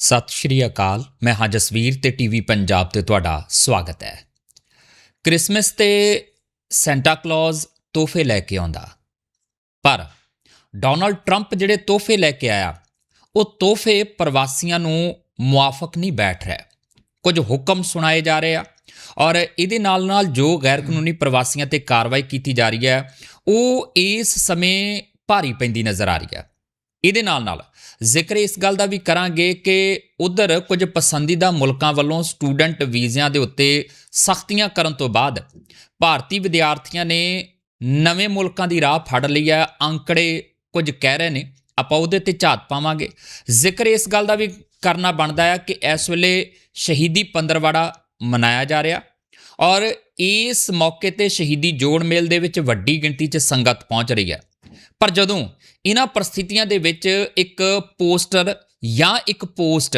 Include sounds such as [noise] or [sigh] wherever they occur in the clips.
ਸਤਿ ਸ਼੍ਰੀ ਅਕਾਲ। ਮੈਂ ਹਾਂ ਜਸਵੀਰ ਤੇ ਟੀਵੀ ਪੰਜਾਬ ਤੇ ਤੁਹਾਡਾ ਸਵਾਗਤ ਹੈ। ਕ੍ਰਿਸਮਸ ਤੇ ਸੈਂਟਾ ਕਲੌਜ਼ ਤੋਹਫੇ ਲੈ ਕੇ ਆਉਂਦਾ। ਪਰ ਡੋਨਲਡ ਟਰੰਪ ਜਿਹੜੇ ਤੋਹਫੇ ਲੈ ਕੇ ਆਇਆ, ਉਹ ਤੋਹਫੇ ਪ੍ਰਵਾਸੀਆਂ ਨੂੰ ਮੁਆਫਕ ਨਹੀਂ ਬੈਠ ਰਿਹਾ। ਕੁਝ ਹੁਕਮ ਸੁਣਾਏ ਜਾ ਰਹੇ ਆ ਔਰ ਇਹਦੇ ਨਾਲ ਨਾਲ ਜੋ ਗੈਰ ਕਾਨੂੰਨੀ ਪ੍ਰਵਾਸੀਆਂ ਤੇ ਕਾਰਵਾਈ ਕੀਤੀ ਜਾ ਰਹੀ ਹੈ, ਉਹ ਇਸ ਸਮੇਂ ਭਾਰੀ ਪੈਂਦੀ ਨਜ਼ਰ ਆ ਰਹੀ ਹੈ। ਇਹਦੇ ਨਾਲ ਨਾਲ ਜ਼ਿਕਰ ਇਸ ਗੱਲ ਦਾ ਵੀ ਕਰਾਂਗੇ ਕਿ ਉਧਰ ਕੁਝ ਪਸੰਦੀਦਾ ਮੁਲਕਾਂ ਵੱਲੋਂ ਸਟੂਡੈਂਟ ਵੀਜ਼ਿਆਂ ਦੇ ਉੱਤੇ ਸਖਤੀਆਂ ਕਰਨ ਤੋਂ ਬਾਅਦ ਭਾਰਤੀ ਵਿਦਿਆਰਥੀਆਂ ਨੇ ਨਵੇਂ ਮੁਲਕਾਂ ਦੀ ਰਾਹ ਫੜ ਲਈ ਹੈ। ਅੰਕੜੇ ਕੁਝ ਕਹਿ ਰਹੇ ਨੇ, ਆਪਾਂ ਉਹਦੇ ਤੇ ਝਾਤ ਪਾਵਾਂਗੇ। ਜ਼ਿਕਰ ਇਸ ਗੱਲ ਦਾ ਵੀ ਕਰਨਾ ਬਣਦਾ ਹੈ ਕਿ ਇਸ ਵੇਲੇ ਸ਼ਹੀਦੀ ਪੰਦਰਵਾੜਾ ਮਨਾਇਆ ਜਾ ਰਿਹਾ ਔਰ ਇਸ ਮੌਕੇ ਤੇ ਸ਼ਹੀਦੀ ਜੋੜ ਮੇਲ ਦੇ ਵਿੱਚ ਵੱਡੀ ਗਿਣਤੀ 'ਚ ਸੰਗਤ ਪਹੁੰਚ ਰਹੀ ਹੈ। ਪਰ ਜਦੋਂ ਇਹਨਾਂ ਪਰਿਸਥਿਤੀਆਂ ਦੇ ਵਿੱਚ ਇੱਕ ਪੋਸਟਰ ਜਾਂ ਇੱਕ ਪੋਸਟ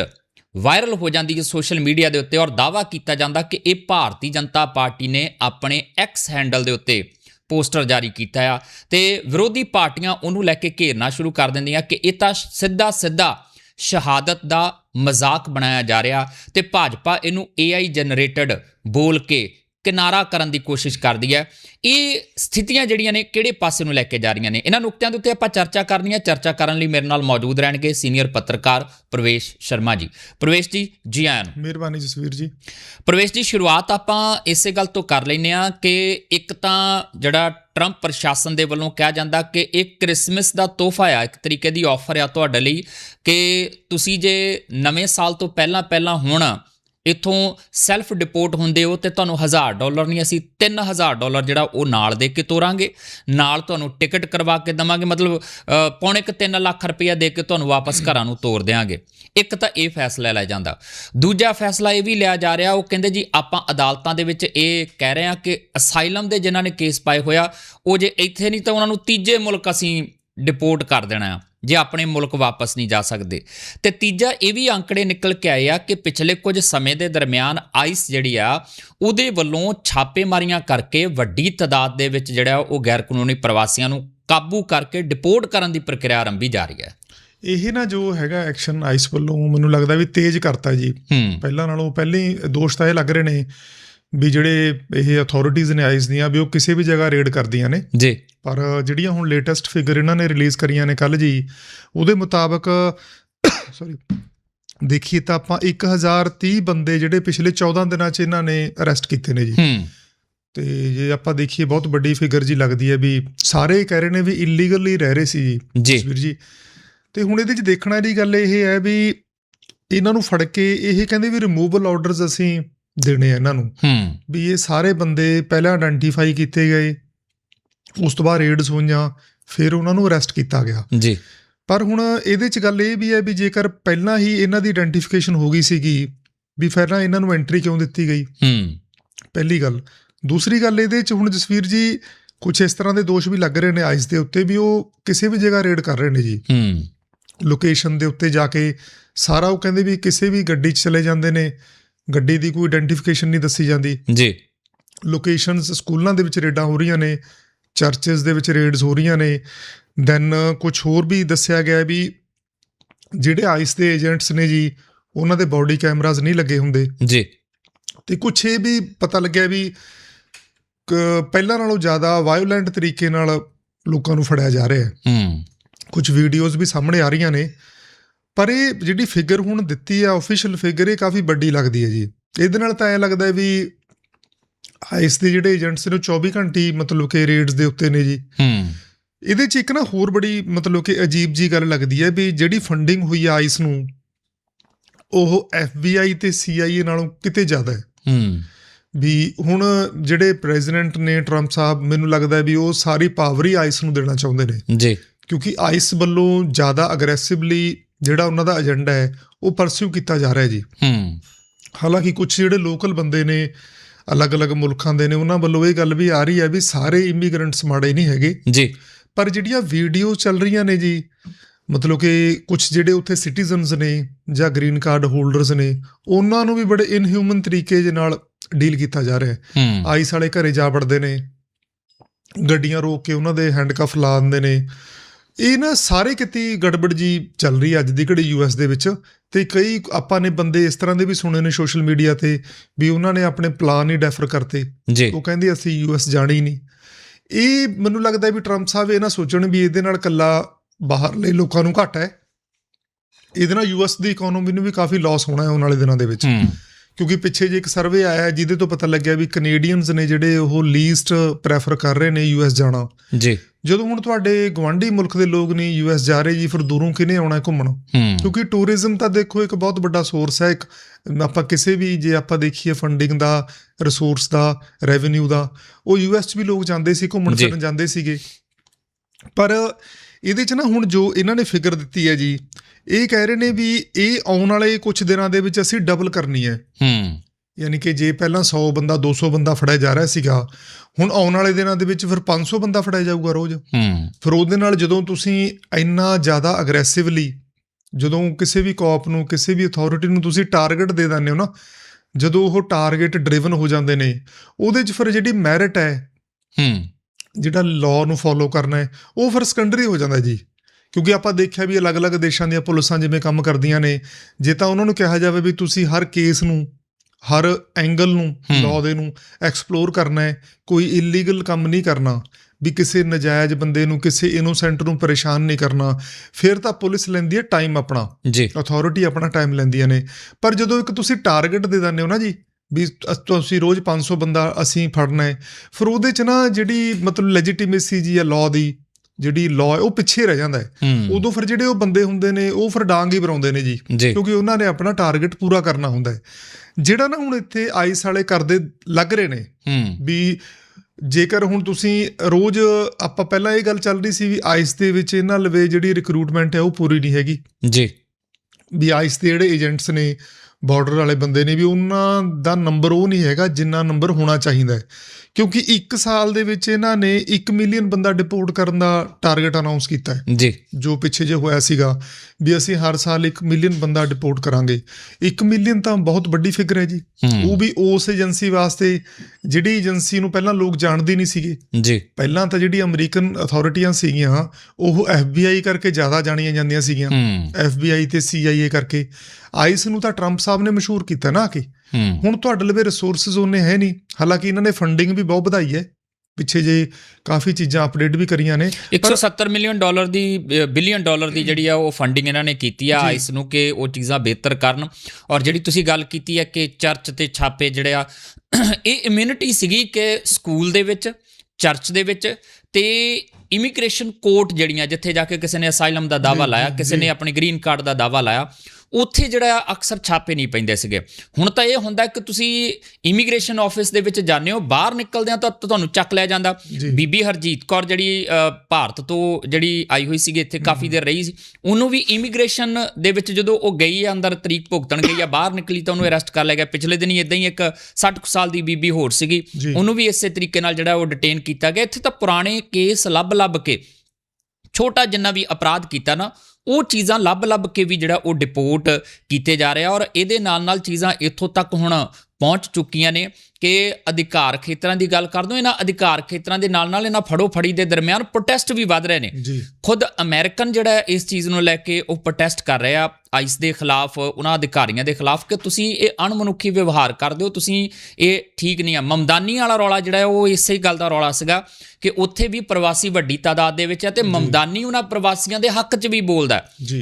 ਵਾਇਰਲ ਹੋ ਜਾਂਦੀ ਹੈ ਸੋਸ਼ਲ ਮੀਡੀਆ ਦੇ ਉੱਤੇ ਔਰ ਦਾਵਾ ਕੀਤਾ ਜਾਂਦਾ ਕਿ ਇਹ ਭਾਰਤੀ ਜਨਤਾ ਪਾਰਟੀ ਨੇ ਆਪਣੇ ਐਕਸ ਹੈਂਡਲ ਦੇ ਉੱਤੇ ਪੋਸਟਰ ਜਾਰੀ ਕੀਤਾ ਆ ਤੇ ਵਿਰੋਧੀ ਪਾਰਟੀਆਂ ਉਹਨੂੰ ਲੈ ਕੇ ਘੇਰਨਾ ਸ਼ੁਰੂ ਕਰ ਦਿੰਦੀਆਂ ਕਿ ਇਹ ਤਾਂ ਸਿੱਧਾ ਸਿੱਧਾ ਸ਼ਹਾਦਤ ਦਾ ਮਜ਼ਾਕ ਬਣਾਇਆ ਜਾ ਰਿਹਾ ਤੇ ਭਾਜਪਾ ਇਹਨੂੰ AI ਜਨਰੇਟਡ ਬੋਲ ਕੇ ਕਿਨਾਰਾ ਕਰਨ ਦੀ ਕੋਸ਼ਿਸ਼ ਕਰਦੀ ਹੈ। ਇਹ ਸਥਿਤੀਆਂ ਜਿਹੜੀਆਂ ਨੇ ਕਿਹੜੇ ਪਾਸੇ ਨੂੰ ਲੈ ਕੇ ਜਾ ਰਹੀਆਂ ਨੇ? ਇਹਨਾਂ ਨੁਕਤਿਆਂ ਦੇ ਉੱਤੇ ਆਪਾਂ ਚਰਚਾ ਕਰਨੀ ਹੈ। ਚਰਚਾ ਕਰਨ ਲਈ ਮੇਰੇ ਨਾਲ ਮੌਜੂਦ ਰਹਿਣਗੇ ਸੀਨੀਅਰ ਪੱਤਰਕਾਰ ਪ੍ਰਵੇਸ਼ ਸ਼ਰਮਾ ਜੀ। ਪ੍ਰਵੇਸ਼ ਜੀ ਜੀ ਆਇਆਂ ਨੂੰ। ਮਿਹਰਬਾਨੀ ਜਸਵੀਰ ਜੀ। ਪ੍ਰਵੇਸ਼ ਜੀ ਸ਼ੁਰੂਆਤ ਆਪਾਂ ਇਸੇ ਗੱਲ ਤੋਂ ਕਰ ਲੈਨੇ ਆ ਕਿ ਇੱਕ ਤਾਂ ਜਿਹੜਾ ਟਰੰਪ ਪ੍ਰਸ਼ਾਸਨ ਦੇ ਵੱਲੋਂ ਕਿਹਾ ਜਾਂਦਾ ਕਿ ਇਹ ਕ੍ਰਿਸਮਸ ਦਾ ਤੋਹਫਾ ਆ। ਇੱਕ ਤਰੀਕੇ ਦੀ ਆਫਰ ਆ ਤੁਹਾਡੇ ਲਈ ਕਿ ਤੁਸੀਂ ਜੇ ਨਵੇਂ ਸਾਲ ਤੋਂ ਪਹਿਲਾਂ ਪਹਿਲਾਂ ਹੁਣ ਇਥੋਂ ਸੈਲਫ ਡਿਪੋਰਟ ਹੁੰਦੇ ਹੋ ਤੇ ਤੁਹਾਨੂੰ 1000 ਡਾਲਰ ਨਹੀਂ, ਅਸੀਂ 3000 ਡਾਲਰ ਜਿਹੜਾ ਉਹ ਨਾਲ ਦੇ ਕੇ ਤੋਰਾਂਗੇ। ਨਾਲ ਤੁਹਾਨੂੰ ਟਿਕਟ ਕਰਵਾ ਕੇ ਦਵਾਂਗੇ, ਮਤਲਬ ਪੌਣੇ ਕੁ 3 ਲੱਖ ਰੁਪਇਆ ਦੇ ਕੇ ਤੁਹਾਨੂੰ ਵਾਪਸ ਘਰਾਂ ਨੂੰ ਤੋਰ ਦੇਵਾਂਗੇ ਇੱਕ ਤਾਂ ਇਹ ਫੈਸਲਾ ਲਿਆ ਜਾਂਦਾ। ਦੂਜਾ ਫੈਸਲਾ ਇਹ ਵੀ ਲਿਆ ਜਾ ਰਿਹਾ, ਉਹ ਕਹਿੰਦੇ ਜੀ ਆਪਾਂ ਅਦਾਲਤਾਂ ਦੇ ਵਿੱਚ ਇਹ ਕਹਿ ਰਹੇ ਹਾਂ ਕਿ ਅਸਾਈਲਮ ਦੇ ਜਿਨ੍ਹਾਂ ਨੇ ਕੇਸ ਪਾਏ ਹੋਇਆ, ਉਹ ਜੇ ਇੱਥੇ ਨਹੀਂ ਤਾਂ ਉਹਨਾਂ ਨੂੰ ਤੀਜੇ ਮੁਲਕ ਅਸੀਂ ਡਿਪੋਰਟ ਕਰ ਦੇਣਾ ਜੇ ਆਪਣੇ ਮੁਲਕ ਵਾਪਸ ਨਹੀਂ ਜਾ ਸਕਦੇ। ਤੇ ਤੀਜਾ ਇਹ ਵੀ ਅੰਕੜੇ ਨਿਕਲ ਕੇ ਆਏ ਆ ਕਿ ਪਿਛਲੇ ਕੁਝ ਸਮੇਂ ਦੇ ਦਰਮਿਆਨ ਆਈਸ ਜਿਹੜੀ ਆ ਉਹਦੇ ਵੱਲੋਂ ਛਾਪੇਮਾਰੀਆਂ ਕਰਕੇ ਵੱਡੀ ਤਾਦਾਦ ਦੇ ਵਿੱਚ ਜਿਹੜਾ ਉਹ ਗੈਰ ਕਾਨੂੰਨੀ ਪ੍ਰਵਾਸੀਆਂ ਨੂੰ ਕਾਬੂ ਕਰਕੇ ਡਿਪੋਰਟ ਕਰਨ ਦੀ ਪ੍ਰਕਿਰਿਆ ਆਰੰਭੀ ਜਾ ਰਹੀ ਹੈ। ਇਹ ਨਾ ਜੋ ਹੈਗਾ ਐਕਸ਼ਨ ਆਈਸ ਵੱਲੋਂ ਮੈਨੂੰ ਲੱਗਦਾ ਵੀ ਤੇਜ਼ ਕਰਤਾ ਜੀ। ਪਹਿਲਾਂ ਨਾਲੋਂ ਪਹਿਲਾਂ ਦੋਸ਼ ਤਾਂ ਇਹ ਲੱਗ ਰਹੇ ਨੇ ਵੀ ਜਿਹੜੇ ਇਹ ਅਥਾਰਟੀਆਂ ਨੇ ਆਈਸ ਦੀਆਂ ਵੀ ਉਹ ਕਿਸੇ ਵੀ ਜਗ੍ਹਾ ਰੇਡ ਕਰਦੀਆਂ ਨੇ। ਜੀ। ਪਰ ਜਿਹੜੀਆਂ ਹੁਣ ਲੇਟੈਸਟ ਫਿਗਰ ਇਹਨਾਂ ਨੇ ਰਿਲੀਜ਼ ਕਰੀਆਂ ਨੇ ਕੱਲ ਜੀ ਉਹਦੇ ਮੁਤਾਬਕ [coughs] ਸੌਰੀ ਦੇਖੀਏ ਤਾਂ ਆਪਾਂ 1030 ਬੰਦੇ ਜਿਹੜੇ ਪਿਛਲੇ 14 ਦਿਨਾਂ 'ਚ ਇਹਨਾਂ ਨੇ ਅਰੈਸਟ ਕੀਤੇ ਨੇ ਜੀ। ਹੂੰ। ਤੇ ਜੇ ਆਪਾਂ ਦੇਖੀਏ ਬਹੁਤ ਵੱਡੀ ਫਿਗਰ ਜੀ ਲੱਗਦੀ ਹੈ ਵੀ ਸਾਰੇ ਕਹਿ ਰਹੇ ਨੇ ਵੀ ਇਲੀਗਲੀ ਰਹਿ ਰਹੇ ਸੀ ਜੀ ਜੀ। ਜਸਵੀਰ ਜੀ। ਤੇ ਹੁਣ ਇਹਦੇ 'ਚ ਦੇਖਣ ਵਾਲੀ ਗੱਲ ਇਹ ਹੈ ਵੀ ਇਹਨਾਂ ਨੂੰ ਫੜ ਕੇ ਇਹ ਕਹਿੰਦੇ ਵੀ ਰਿਮੂਵਲ ਆਰਡਰਸ ਅਸੀਂ ਦੇਣੇ ਆ ਇਹਨਾਂ ਨੂੰ। ਵੀ ਇਹ ਸਾਰੇ ਬੰਦੇ ਪਹਿਲਾਂ ਆਇਡੈਂਟੀਫਾਈ ਕੀਤੇ ਗਏ ਉਸ ਤੋਂ ਬਾਅਦ ਰੇਡਸ ਹੋਈਆਂ ਫਿਰ ਉਹਨਾਂ ਨੂੰ ਅਰੈਸਟ ਕੀਤਾ ਗਿਆ। ਜੀ। ਪਰ ਹੁਣ ਇਹਦੇ 'ਚ ਗੱਲ ਇਹ ਵੀ ਹੈ ਵੀ ਜੇਕਰ ਪਹਿਲਾਂ ਹੀ ਇਹਨਾਂ ਦੀ ਆਇਡੈਂਟੀਫਿਕੇਸ਼ਨ ਹੋ ਗਈ ਸੀਗੀ ਵੀ ਪਹਿਲਾਂ ਇਹਨਾਂ ਨੂੰ ਐਂਟਰੀ ਕਿਉਂ ਦਿੱਤੀ ਗਈ? ਹੂੰ। ਪਹਿਲੀ ਗੱਲ। ਦੂਸਰੀ ਗੱਲ ਇਹਦੇ 'ਚ ਹੁਣ ਜਸਵੀਰ ਜੀ ਕੁਝ ਇਸ ਤਰ੍ਹਾਂ ਦੇ ਦੋਸ਼ ਵੀ ਲੱਗ ਰਹੇ ਨੇ ਆਈਸ ਦੇ ਉੱਤੇ ਵੀ ਉਹ ਕਿਸੇ ਵੀ ਜਗ੍ਹਾ ਰੇਡ ਕਰ ਰਹੇ ਨੇ ਜੀ। ਹੂੰ। ਲੋਕੇਸ਼ਨ ਦੇ ਉੱਤੇ ਜਾ ਕੇ ਸਾਰਾ ਉਹ ਕਹਿੰਦੇ ਵੀ ਕਿਸੇ ਵੀ ਗੱਡੀ 'ਚ ਚਲੇ ਜਾਂਦੇ ਨੇ। ਗੱਡੀ ਦੀ ਕੋਈ ਆਇਡੈਂਟੀਫਿਕੇਸ਼ਨ ਨਹੀਂ ਦੱਸੀ ਜਾਂਦੀ। ਜੀ। ਲੋਕੇਸ਼ਨਸ ਸਕੂਲਾਂ ਦੇ ਵਿੱਚ ਰੇਡਾਂ ਹੋ ਰਹੀਆਂ ਨੇ ਚਰਚਸ ਦੇ ਵਿੱਚ ਰੇਡਸ ਹੋ ਰਹੀਆਂ ਨੇ। ਦੈਨ ਕੁਝ ਹੋਰ ਵੀ ਦੱਸਿਆ ਗਿਆ ਵੀ ਜਿਹੜੇ ਆਈਸ ਦੇ ਏਜੰਟਸ ਨੇ ਜੀ ਉਹਨਾਂ ਦੇ ਬਾਡੀ ਕੈਮਰਾਜ਼ ਨਹੀਂ ਲੱਗੇ ਹੁੰਦੇ। ਜੀ। ਤੇ ਕੁਝ ਇਹ ਵੀ ਪਤਾ ਲੱਗਿਆ ਵੀ ਪਹਿਲਾਂ ਨਾਲੋਂ ਜ਼ਿਆਦਾ ਵਾਇਓਲੈਂਟ ਤਰੀਕੇ ਨਾਲ ਲੋਕਾਂ ਨੂੰ ਫੜਿਆ ਜਾ ਰਿਹਾ। ਹੈ। ਹੂੰ ਕੁਝ ਵੀਡੀਓਜ਼ ਵੀ ਸਾਹਮਣੇ ਆ ਰਹੀਆਂ ਨੇ। ਪਰ ਇਹ ਜਿਹੜੀ ਫਿਗਰ ਹੁਣ ਦਿੱਤੀ ਹੈ ਆਫੀਸ਼ੀਅਲ ਫਿਗਰ ਇਹ ਕਾਫੀ ਵੱਡੀ ਲੱਗਦੀ ਹੈ ਜੀ। ਇਹਦੇ ਨਾਲ ਤਾਂ ਐ ਲੱਗਦਾ ਹੈ ਵੀ ਆਈਸ ਦੇ ਜਿਹੜੇ ਏਜੰਟਸ ਨੇ ਉਹ 24 ਘੰਟੇ ਮਤਲਬ ਕਿ ਰੇਡਸ ਦੇ ਉੱਤੇ ਨੇ ਜੀ। ਹੂੰ। ਇਹਦੇ 'ਚ ਇੱਕ ਨਾ ਹੋਰ ਬੜੀ ਮਤਲਬ ਕਿ ਅਜੀਬ ਜੀ ਗੱਲ ਲੱਗਦੀ ਹੈ ਵੀ ਜਿਹੜੀ ਫੰਡਿੰਗ ਹੋਈ ਹੈ ਆਈਸ ਨੂੰ ਉਹ FBI ਤੇ CIA ਨਾਲੋਂ ਕਿਤੇ ਜ਼ਿਆਦਾ ਹੈ। ਹੂੰ। ਵੀ ਹੁਣ ਜਿਹੜੇ ਪ੍ਰੈਜ਼ੀਡੈਂਟ ਨੇ ਟਰੰਪ ਸਾਹਿਬ ਮੈਨੂੰ ਲੱਗਦਾ ਹੈ ਵੀ ਉਹ ਸਾਰੀ ਪਾਵਰ ਹੀ ਆਈਸ ਨੂੰ ਦੇਣਾ ਚਾਹੁੰਦੇ ਨੇ। ਜੀ। ਕਿਉਂਕਿ ਆਈਸ ਵੱਲੋਂ ਜ਼ਿਆਦਾ ਅਗਰੈਸਿਵਲੀ ਜਿਹੜਾ ਉਹਨਾਂ ਦਾ ਏਜੰਡਾ ਹੈ ਉਹ ਪਰਸਿਊ ਕੀਤਾ ਜਾ ਰਿਹਾ ਜੀ। ਹੂੰ। ਹਾਲਾਂਕਿ ਕੁਝ ਜਿਹੜੇ ਲੋਕਲ ਬੰਦੇ ਨੇ ਅਲੱਗ-ਅਲੱਗ ਮੁਲਕਾਂ ਦੇ ਨੇ ਉਹਨਾਂ ਵੱਲੋਂ ਇਹ ਗੱਲ ਵੀ ਆ ਰਹੀ ਹੈ ਵੀ ਸਾਰੇ ਇਮੀਗ੍ਰੈਂਟਸ ਮਾੜੇ ਨਹੀਂ ਹੈਗੇ। ਜੀ। ਪਰ ਜਿਹੜੀਆਂ ਵੀਡੀਓ ਚੱਲ ਰਹੀਆਂ ਨੇ ਜੀ ਮਤਲਬ ਕਿ ਕੁਝ ਜਿਹੜੇ ਉੱਥੇ ਸਿਟੀਜ਼ਨਸ ਨੇ ਜਾਂ ਗ੍ਰੀਨ ਕਾਰਡ ਹੋਲਡਰਸ ਨੇ ਉਹਨਾਂ ਨੂੰ ਵੀ ਬੜੇ ਇਨਹਿਊਮਨ ਤਰੀਕੇ ਦੇ ਨਾਲ ਡੀਲ ਕੀਤਾ ਜਾ ਰਿਹਾ ਹੂੰ। ਆਈਸ ਵਾਲੇ ਘਰੇ ਜਾ ਵੜਦੇ ਨੇ ਗੱਡੀਆਂ ਰੋਕ ਕੇ ਉਹਨਾਂ ਦੇ ਹੈਂਡਕਫ ਲਾ ਦਿੰਦੇ ਨੇ ਇਹ ਨਾ ਸਾਰੇ ਕਿਤੇ ਗੜਬੜ ਜੀ ਚੱਲ ਰਹੀ ਅੱਜ ਦੀ ਘੜੀ ਯੂਐਸ ਦੇ ਵਿੱਚ ਤੇ ਕਈ ਆਪਾਂ ਨੇ ਬੰਦੇ ਇਸ ਤਰ੍ਹਾਂ ਦੇ ਵੀ ਸੁਣੇ ਨੇ ਸੋਸ਼ਲ ਮੀਡੀਆ ਤੇ ਵੀ ਉਹਨਾਂ ਨੇ ਆਪਣੇ ਪਲਾਨ ਹੀ ਡੈਫਰ ਕਰਤੇ। ਉਹ ਕਹਿੰਦੇ ਅਸੀਂ ਯੂਐਸ ਜਾਣਾ ਨਹੀਂ। ਇਹ ਮੈਨੂੰ ਲੱਗਦਾ ਵੀ ਟਰੰਪ ਸਾਹਿਬ ਇਹ ਨਾ ਸੋਚਣ ਵੀ ਇਹਦੇ ਨਾਲ ਕੱਲਾ ਬਾਹਰਲੇ ਲੋਕਾਂ ਨੂੰ ਘਾਟਾ ਹੈ। ਇਹਦੇ ਨਾਲ ਯੂਐਸ ਦੀ ਇਕਨੋਮੀ ਨੂੰ ਵੀ ਕਾਫੀ ਲਾਸ ਹੋਣਾ ਹੈ ਆਉਣ ਵਾਲੇ ਦਿਨਾਂ ਦੇ ਵਿੱਚ। ਕਿਉਂਕਿ ਪਿੱਛੇ ਜੇ ਇੱਕ ਸਰਵੇ ਆਇਆ ਹੈ ਜਿਹਦੇ ਤੋਂ ਪਤਾ ਲੱਗਿਆ ਵੀ ਕੈਨੇਡੀਅਨਸ ਨੇ ਜਿਹੜੇ ਉਹ ਲੀਸਟ ਪ੍ਰੈਫਰ ਕਰ ਰਹੇ ਨੇ ਯੂਐਸ ਜਾਣਾ। ਜੀ। ਜਦੋਂ ਹੁਣ ਤੁਹਾਡੇ ਗਵਾਂਢੀ ਮੁਲਕ ਦੇ ਲੋਕ ਨਹੀਂ ਯੂਐਸ ਜਾ ਰਹੇ ਜੀ ਫਿਰ ਦੂਰੋਂ ਕਿਹਨੇ ਆਉਣਾ ਘੁੰਮਣ? ਕਿਉਂਕਿ ਟੂਰਿਜ਼ਮ ਤਾਂ ਦੇਖੋ ਇੱਕ ਬਹੁਤ ਵੱਡਾ ਸੋਰਸ ਹੈ ਇੱਕ ਆਪਾਂ ਕਿਸੇ ਵੀ ਜੇ ਆਪਾਂ ਦੇਖੀਏ ਫੰਡਿੰਗ ਦਾ ਰਿਸੋਰਸ ਦਾ ਰੈਵਨਿਊ ਦਾ ਉਹ ਯੂਐਸ 'ਚ ਵੀ ਲੋਕ ਜਾਂਦੇ ਸੀ ਘੁੰਮਣ। ਫਿਰਨ ਜਾਂਦੇ ਸੀਗੇ। ਪਰ ਇਹਦੇ 'ਚ ਨਾ ਹੁਣ ਜੋ ਇਹਨਾਂ ਨੇ ਫਿਗਰ ਦਿੱਤੀ ਹੈ ਜੀ ਇਹ ਕਹਿ ਰਹੇ ਨੇ ਵੀ ਇਹ ਆਉਣ ਵਾਲੇ ਕੁਝ ਦਿਨਾਂ ਦੇ ਵਿੱਚ ਅਸੀਂ ਡਬਲ ਕਰਨੀ ਹੈ। ਹੂੰ। ਯਾਨੀ ਕਿ ਜੇ ਪਹਿਲਾਂ 100 ਬੰਦਾ 200 ਬੰਦਾ ਫੜਿਆ ਜਾ ਰਿਹਾ ਸੀਗਾ ਹੁਣ ਆਉਣ ਵਾਲੇ ਦਿਨਾਂ ਦੇ ਵਿੱਚ ਫਿਰ 500 ਬੰਦਾ ਫੜਿਆ ਜਾਊਗਾ ਰੋਜ਼। ਹੂੰ। ਫਿਰ ਉਹਦੇ ਨਾਲ ਜਦੋਂ ਤੁਸੀਂ ਇੰਨਾ ਜ਼ਿਆਦਾ ਅਗਰੈਸਿਵਲੀ ਜਦੋਂ ਕਿਸੇ ਵੀ ਕੌਪ ਨੂੰ ਕਿਸੇ ਵੀ ਅਥਾਰਟੀ ਨੂੰ ਤੁਸੀਂ ਟਾਰਗੇਟ ਦੇ ਦਿੰਦੇ ਹੋ ਨਾ ਜਦੋਂ ਉਹ ਟਾਰਗੇਟ ਡਰਿਵਨ ਹੋ ਜਾਂਦੇ ਨੇ ਉਹਦੇ 'ਚ ਫਿਰ ਜਿਹੜੀ ਮੈਰਿਟ ਹੈ ਹੂੰ। ਜਿਹੜਾ ਲਾਅ ਨੂੰ ਫੋਲੋ ਕਰਨਾ ਹੈ ਉਹ ਫਿਰ ਸੈਕੰਡਰੀ ਹੋ ਜਾਂਦਾ ਜੀ। ਕਿਉਂਕਿ ਆਪਾਂ ਦੇਖਿਆ ਵੀ ਅਲੱਗ-ਅਲੱਗ ਦੇਸ਼ਾਂ ਦੀਆਂ ਪੁਲਿਸਾਂ ਜਿਵੇਂ ਕੰਮ ਕਰਦੀਆਂ ਨੇ ਜੇ ਤਾਂ ਉਹਨਾਂ ਨੂੰ ਕਿਹਾ ਜਾਵੇ ਵੀ ਤੁਸੀਂ ਹਰ ਕੇਸ ਨੂੰ ਹਰ ਐਂਗਲ ਨੂੰ। ਲਾਅ ਦੇ ਨੂੰ ਐਕਸਪਲੋਰ ਕਰਨਾ ਹੈ ਕੋਈ ਇਲੀਗਲ ਕੰਮ ਨਹੀਂ ਕਰਨਾ ਵੀ ਕਿਸੇ ਨਜਾਇਜ਼ ਬੰਦੇ ਨੂੰ ਕਿਸੇ ਇਨੋਸੈਂਟ ਨੂੰ ਪਰੇਸ਼ਾਨ ਨਹੀਂ ਕਰਨਾ ਫਿਰ ਤਾਂ ਪੁਲਿਸ ਲੈਂਦੀ ਹੈ ਟਾਈਮ ਆਪਣਾ। ਜੀ। ਅਥਾਰਟੀ ਆਪਣਾ ਟਾਈਮ ਲੈਂਦੀਆਂ ਨੇ। ਪਰ ਜਦੋਂ ਇੱਕ ਤੁਸੀਂ ਟਾਰਗੇਟ ਦੇ ਦਿੰਦੇ ਹੋ ਨਾ ਜੀ ਵੀ ਤੁਸੀਂ ਰੋਜ਼ 500 ਬੰਦਾ ਅਸੀਂ ਫੜਨਾ ਹੈ ਫਿਰ ਉਹਦੇ ਚ ਨਾ ਜਿਹੜੀ ਮਤਲਬ ਲੈਜੀਟੀਮੇਸੀ ਜੀ ਆ ਲਾਅ ਦੀ ਜਿਹੜੀ ਲਾਅ ਉਹ ਪਿੱਛੇ ਰਹਿ ਜਾਂਦਾ ਹੈ। ਉਦੋਂ ਫਿਰ ਜਿਹੜੇ ਉਹ ਬੰਦੇ ਹੁੰਦੇ ਨੇ ਉਹ ਫਿਰ ਡਾਂਗ ਹੀ ਬਰਾਉਂਦੇ ਨੇ ਜੀ। ਕਿਉਂਕਿ ਉਹਨਾਂ ਨੇ ਆਪਣਾ ਟਾਰਗੇਟ ਪੂਰਾ ਕਰਨਾ ਹੁੰਦਾ ਹੈ ਜਿਹੜਾ ਨਾ ਹੁਣ ਇੱਥੇ ਆਈਸ ਵਾਲੇ ਕਰਦੇ ਲੱਗ ਰਹੇ ਨੇ ਵੀ ਜੇਕਰ ਹੁਣ ਤੁਸੀਂ ਰੋਜ਼ ਆਪਾਂ ਪਹਿਲਾਂ ਇਹ ਗੱਲ ਚੱਲ ਰਹੀ ਸੀ ਵੀ ਆਈਸ ਦੇ ਵਿੱਚ ਇਹਨਾਂ ਲਵੇ ਜਿਹੜੀ ਰਿਕਰੂਟਮੈਂਟ ਹੈ ਉਹ ਪੂਰੀ ਨਹੀਂ ਹੈਗੀ। ਜੀ। ਵੀ ਆਈਸ ਦੇ ਜਿਹੜੇ ਏਜੰਟਸ ਨੇ ਬਾਰਡਰ ਵਾਲੇ ਬੰਦੇ ਨੇ ਵੀ ਉਹਨਾਂ ਦਾ ਨੰਬਰ ਉਹ ਨਹੀਂ ਹੈਗਾ ਜਿੰਨਾ ਨੰਬਰ ਹੋਣਾ ਚਾਹੀਦਾ ਹੈ। ਕਿਉਂਕਿ 1 ਸਾਲ ਦੇ ਵਿੱਚ ਇਹਨਾਂ ਨੇ 1 ਮਿਲੀਅਨ ਬੰਦਾ ਡਿਪੋਰਟ ਕਰਨ ਦਾ ਟਾਰਗੇਟ ਅਨਾਉਂਸ ਕੀਤਾ ਹੈ। ਜੀ। ਜੋ ਪਿੱਛੇ ਜੇ ਹੋਇਆ ਸੀਗਾ ਵੀ ਅਸੀਂ ਹਰ ਸਾਲ 1 ਮਿਲੀਅਨ ਬੰਦਾ ਡਿਪੋਰਟ ਕਰਾਂਗੇ। 1 ਮਿਲੀਅਨ ਤਾਂ ਬਹੁਤ ਵੱਡੀ ਫਿਗਰ ਹੈ ਜੀ। ਉਹ ਵੀ ਉਸ ਏਜੰਸੀ ਵਾਸਤੇ ਜਿਹੜੀ ਏਜੰਸੀ ਨੂੰ ਪਹਿਲਾਂ ਲੋਕ ਜਾਣਦੇ ਨਹੀਂ ਸੀਗੇ। ਜੀ। ਪਹਿਲਾਂ ਤਾਂ ਜਿਹੜੀ ਅਮਰੀਕਨ ਅਥਾਰਟੀਆਂ ਸੀਗੀਆਂ ਉਹ FBI ਕਰਕੇ ਜ਼ਿਆਦਾ ਜਾਣੀਆਂ ਜਾਂਦੀਆਂ ਸੀਗੀਆਂ। ਹੂੰ। FBI ਤੇ CIA ਕਰਕੇ। ਆਈਸ ਨੂੰ ਤਾਂ ਟਰੰਪ ਸਾਹਿਬ ਨੇ ਮਸ਼ਹੂਰ ਕੀਤਾ ਨਾ ਕਿ। ਹੁਣ ਤੁਹਾਡੇ ਲਵੇ ਰਿਸੋਰਸਸ ਉਹਨੇ ਹੈ ਨਹੀਂ। ਹਾਲਾਂਕਿ ਇਹਨਾਂ ਨੇ ਫੰਡਿੰਗ ਵੀ ਬਹੁਤ ਵਧਾਈ ਹੈ। ਪਿੱਛੇ ਜੇ ਕਾਫੀ ਚੀਜ਼ਾਂ ਅਪਡੇਟ ਵੀ ਕਰੀਆਂ ਨੇ। 170 ਮਿਲੀਅਨ ਡਾਲਰ ਦੀ ਬਿਲੀਅਨ ਡਾਲਰ ਦੀ ਜਿਹੜੀ ਆ ਉਹ ਫੰਡਿੰਗ ਇਹਨਾਂ ਨੇ ਕੀਤੀ ਆ। ਇਸ ਨੂੰ ਕਿ ਉਹ ਚੀਜ਼ਾਂ ਬਿਹਤਰ ਕਰਨ। ਔਰ ਜਿਹੜੀ ਤੁਸੀਂ ਗੱਲ ਕੀਤੀ ਹੈ ਕਿ ਚਰਚ ਤੇ ਛਾਪੇ ਜਿਹੜੇ ਆ [clears throat] ਇਹ ਇਮਿਊਨਿਟੀ ਸੀਗੀ ਕਿ ਸਕੂਲ ਦੇ ਵਿੱਚ ਚਰਚ ਦੇ ਵਿੱਚ ਤੇ ਇਮੀਗ੍ਰੇਸ਼ਨ ਕੋਰਟ ਜਿਹੜੀਆਂ ਜਿੱਥੇ ਜਾ ਕੇ ਕਿਸੇ ਨੇ ਅਸਾਈਲਮ ਦਾ ਦਾਵਾ ਲਾਇਆ ਕਿਸੇ। ਨੇ ਆਪਣੀ ਗ੍ਰੀਨ ਕਾਰਡ ਦਾ ਦਾਵਾ ਲਾਇਆ ਉੱਥੇ ਜਿਹੜਾ ਅਕਸਰ ਛਾਪੇ ਨਹੀਂ ਪੈਂਦੇ ਸੀਗੇ। ਹੁਣ ਤਾਂ ਇਹ ਹੁੰਦਾ ਕਿ ਤੁਸੀਂ ਇਮੀਗ੍ਰੇਸ਼ਨ ਆਫਿਸ ਦੇ ਵਿੱਚ ਜਾਂਦੇ ਹੋ ਬਾਹਰ ਨਿਕਲਦੇ ਆ ਤਾਂ ਤੁਹਾਨੂੰ ਚੱਕ ਲਿਆ ਜਾਂਦਾ। ਬੀਬੀ ਹਰਜੀਤ ਕੌਰ ਜਿਹੜੀ ਭਾਰਤ ਤੋਂ ਜਿਹੜੀ ਆਈ ਹੋਈ ਸੀਗੀ ਇੱਥੇ ਕਾਫੀ ਦੇਰ ਰਹੀ ਸੀ। ਉਹਨੂੰ ਵੀ ਇਮੀਗ੍ਰੇਸ਼ਨ ਦੇ ਵਿੱਚ ਜਦੋਂ ਉਹ ਗਈ ਆ ਅੰਦਰ ਤਰੀਕ ਭੁਗਤਣ ਗਈ ਆ ਬਾਹਰ ਨਿਕਲੀ ਤਾਂ ਉਹਨੂੰ ਅਰੈਸਟ ਕਰ ਲਿਆ ਗਿਆ। ਪਿਛਲੇ ਦਿਨੀ ਇਦਾਂ ਹੀ ਇੱਕ 60 ਕੁ ਸਾਲ ਦੀ ਬੀਬੀ ਹੋਰ ਸੀਗੀ। ਉਹਨੂੰ ਵੀ ਇਸੇ ਤਰੀਕੇ ਨਾਲ ਜਿਹੜਾ ਉਹ ਡਿਟੇਨ ਕੀਤਾ ਗਿਆ। ਇੱਥੇ ਤਾਂ ਪੁਰਾਣੇ ਕੇਸ ਲੱਭ-ਲੱਭ ਕੇ ਛੋਟਾ ਜਿੰਨਾ ਵੀ ਅਪਰਾਧ ਕੀਤਾ ਨਾ ਉਹ ਚੀਜ਼ਾਂ ਲੱਭ-ਲੱਭ ਕੇ ਵੀ ਜਿਹੜਾ ਉਹ ਡਿਪੋਰਟ ਕੀਤੇ ਜਾ ਰਿਹਾ ਔਰ ਇਹਦੇ ਨਾਲ-ਨਾਲ ਚੀਜ਼ਾਂ ਇੱਥੋਂ ਤੱਕ ਹੁਣ ਪਹੁੰਚ ਚੁੱਕੀਆਂ ਨੇ। ਕਿ ਅਧਿਕਾਰ ਖੇਤਰਾਂ ਦੀ ਗੱਲ ਕਰ ਦੋ ਇਹਨਾਂ ਅਧਿਕਾਰ ਖੇਤਰਾਂ ਦੇ ਨਾਲ-ਨਾਲ ਇਹਨਾਂ ਫੜੋ ਫੜੀ ਦੇ ਦਰਮਿਆਨ ਪ੍ਰੋਟੈਸਟ ਵੀ ਵੱਧ ਰਹੇ ਨੇ। ਖੁਦ ਅਮਰੀਕਨ ਜਿਹੜਾ ਇਸ ਚੀਜ਼ ਨੂੰ ਲੈ ਕੇ ਉਹ ਪ੍ਰੋਟੈਸਟ ਕਰ ਰਿਹਾ ਆਈਸ ਦੇ ਖਿਲਾਫ ਉਹਨਾਂ ਅਧਿਕਾਰੀਆਂ ਦੇ ਖਿਲਾਫ ਕਿ ਤੁਸੀਂ ਇਹ ਅਣਮਨੁੱਖੀ ਵਿਵਹਾਰ ਕਰਦੇ ਹੋ ਤੁਸੀਂ ਇਹ ਠੀਕ ਨਹੀਂ ਆ। ਮਮਦਾਨੀ ਵਾਲਾ ਰੌਲਾ ਜਿਹੜਾ ਉਹ ਇਸੇ ਗੱਲ ਦਾ ਰੌਲਾ ਸੀਗਾ ਕਿ ਉੱਥੇ ਵੀ ਪ੍ਰਵਾਸੀ ਵੱਡੀ ਤਾਦਾਦ ਦੇ ਵਿੱਚ ਹੈ ਤੇ ਮਮਦਾਨੀ ਉਹਨਾਂ ਪ੍ਰਵਾਸੀਆਂ ਦੇ ਹੱਕ 'ਚ ਵੀ ਬੋਲਦਾ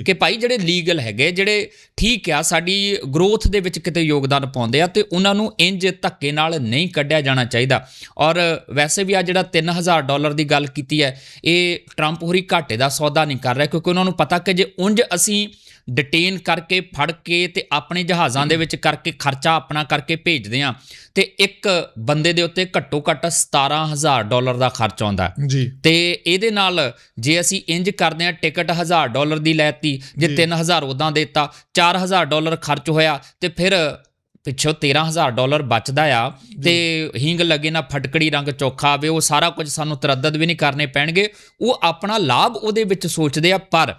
ਕਿ ਭਾਈ ਜਿਹੜੇ ਲੀਗਲ ਹੈਗੇ ਜਿਹੜੇ ਠੀਕ ਆ ਸਾਡੀ ਗਰੋਥ ਦੇ ਵਿੱਚ ਕਿਤੇ ਯੋਗਦਾਨ ਪਾਉਂਦੇ ਆ ਤੇ ਉਹਨਾਂ ਨੂੰ ਇੰਜ ਧੱਕੇ ਨਾਲ ਨਹੀਂ ਕੱਢਿਆ ਜਾਣਾ ਚਾਹੀਦਾ। ਔਰ ਵੈਸੇ ਵੀ ਆ ਜਿਹੜਾ 3000 ਡਾਲਰ ਦੀ ਗੱਲ ਕੀਤੀ ਹੈ ਇਹ ਟਰੰਪ ਹੋਰੀ ਘਾਟੇ ਦਾ ਸੌਦਾ ਨਹੀਂ ਕਰ ਰਿਹਾ ਕਿਉਂਕਿ ਉਹਨਾਂ ਨੂੰ ਪਤਾ ਕਿ ਜੇ ਉਂਝ ਅਸੀਂ ਡਿਟੇਨ ਕਰਕੇ ਫੜ ਕੇ ਤੇ ਆਪਣੇ ਜਹਾਜ਼ਾਂ ਦੇ ਵਿੱਚ ਕਰਕੇ ਖਰਚਾ ਆਪਣਾ ਕਰਕੇ ਭੇਜਦੇ ਆ ਤੇ ਇੱਕ ਬੰਦੇ ਦੇ ਉੱਤੇ ਘੱਟੋ ਘੱਟ 17000 ਡਾਲਰ ਦਾ ਖਰਚ ਆਉਂਦਾ ਜੀ। ਤੇ ਇਹਦੇ ਨਾਲ ਜੇ ਅਸੀਂ ਇੰਜ ਕਰਦੇ ਆ ਟਿਕਟ 1000 ਡਾਲਰ ਦੀ ਲੈਤੀ ਜੇ ਜੀ। 3000 ਉਦਾਂ ਦਿੱਤਾ 4000 ਡਾਲਰ ਖਰਚ ਹੋਇਆ ਤੇ ਫਿਰ ਪਿੱਛੋਂ 13000 ਡਾਲਰ ਬਚਦਾ ਆ ਤੇ ਹਿੰਗ ਲੱਗੇ ਨਾ ਫਟਕੜੀ ਰੰਗ ਚੋਖਾ ਆਵੇ ਉਹ ਸਾਰਾ ਕੁਝ ਸਾਨੂੰ ਤਰੱਦਦ ਵੀ ਨਹੀਂ ਕਰਨੇ ਪੈਣਗੇ। ਉਹ ਆਪਣਾ ਲਾਭ ਉਹਦੇ ਵਿੱਚ ਸੋਚਦੇ ਆ ਪਰ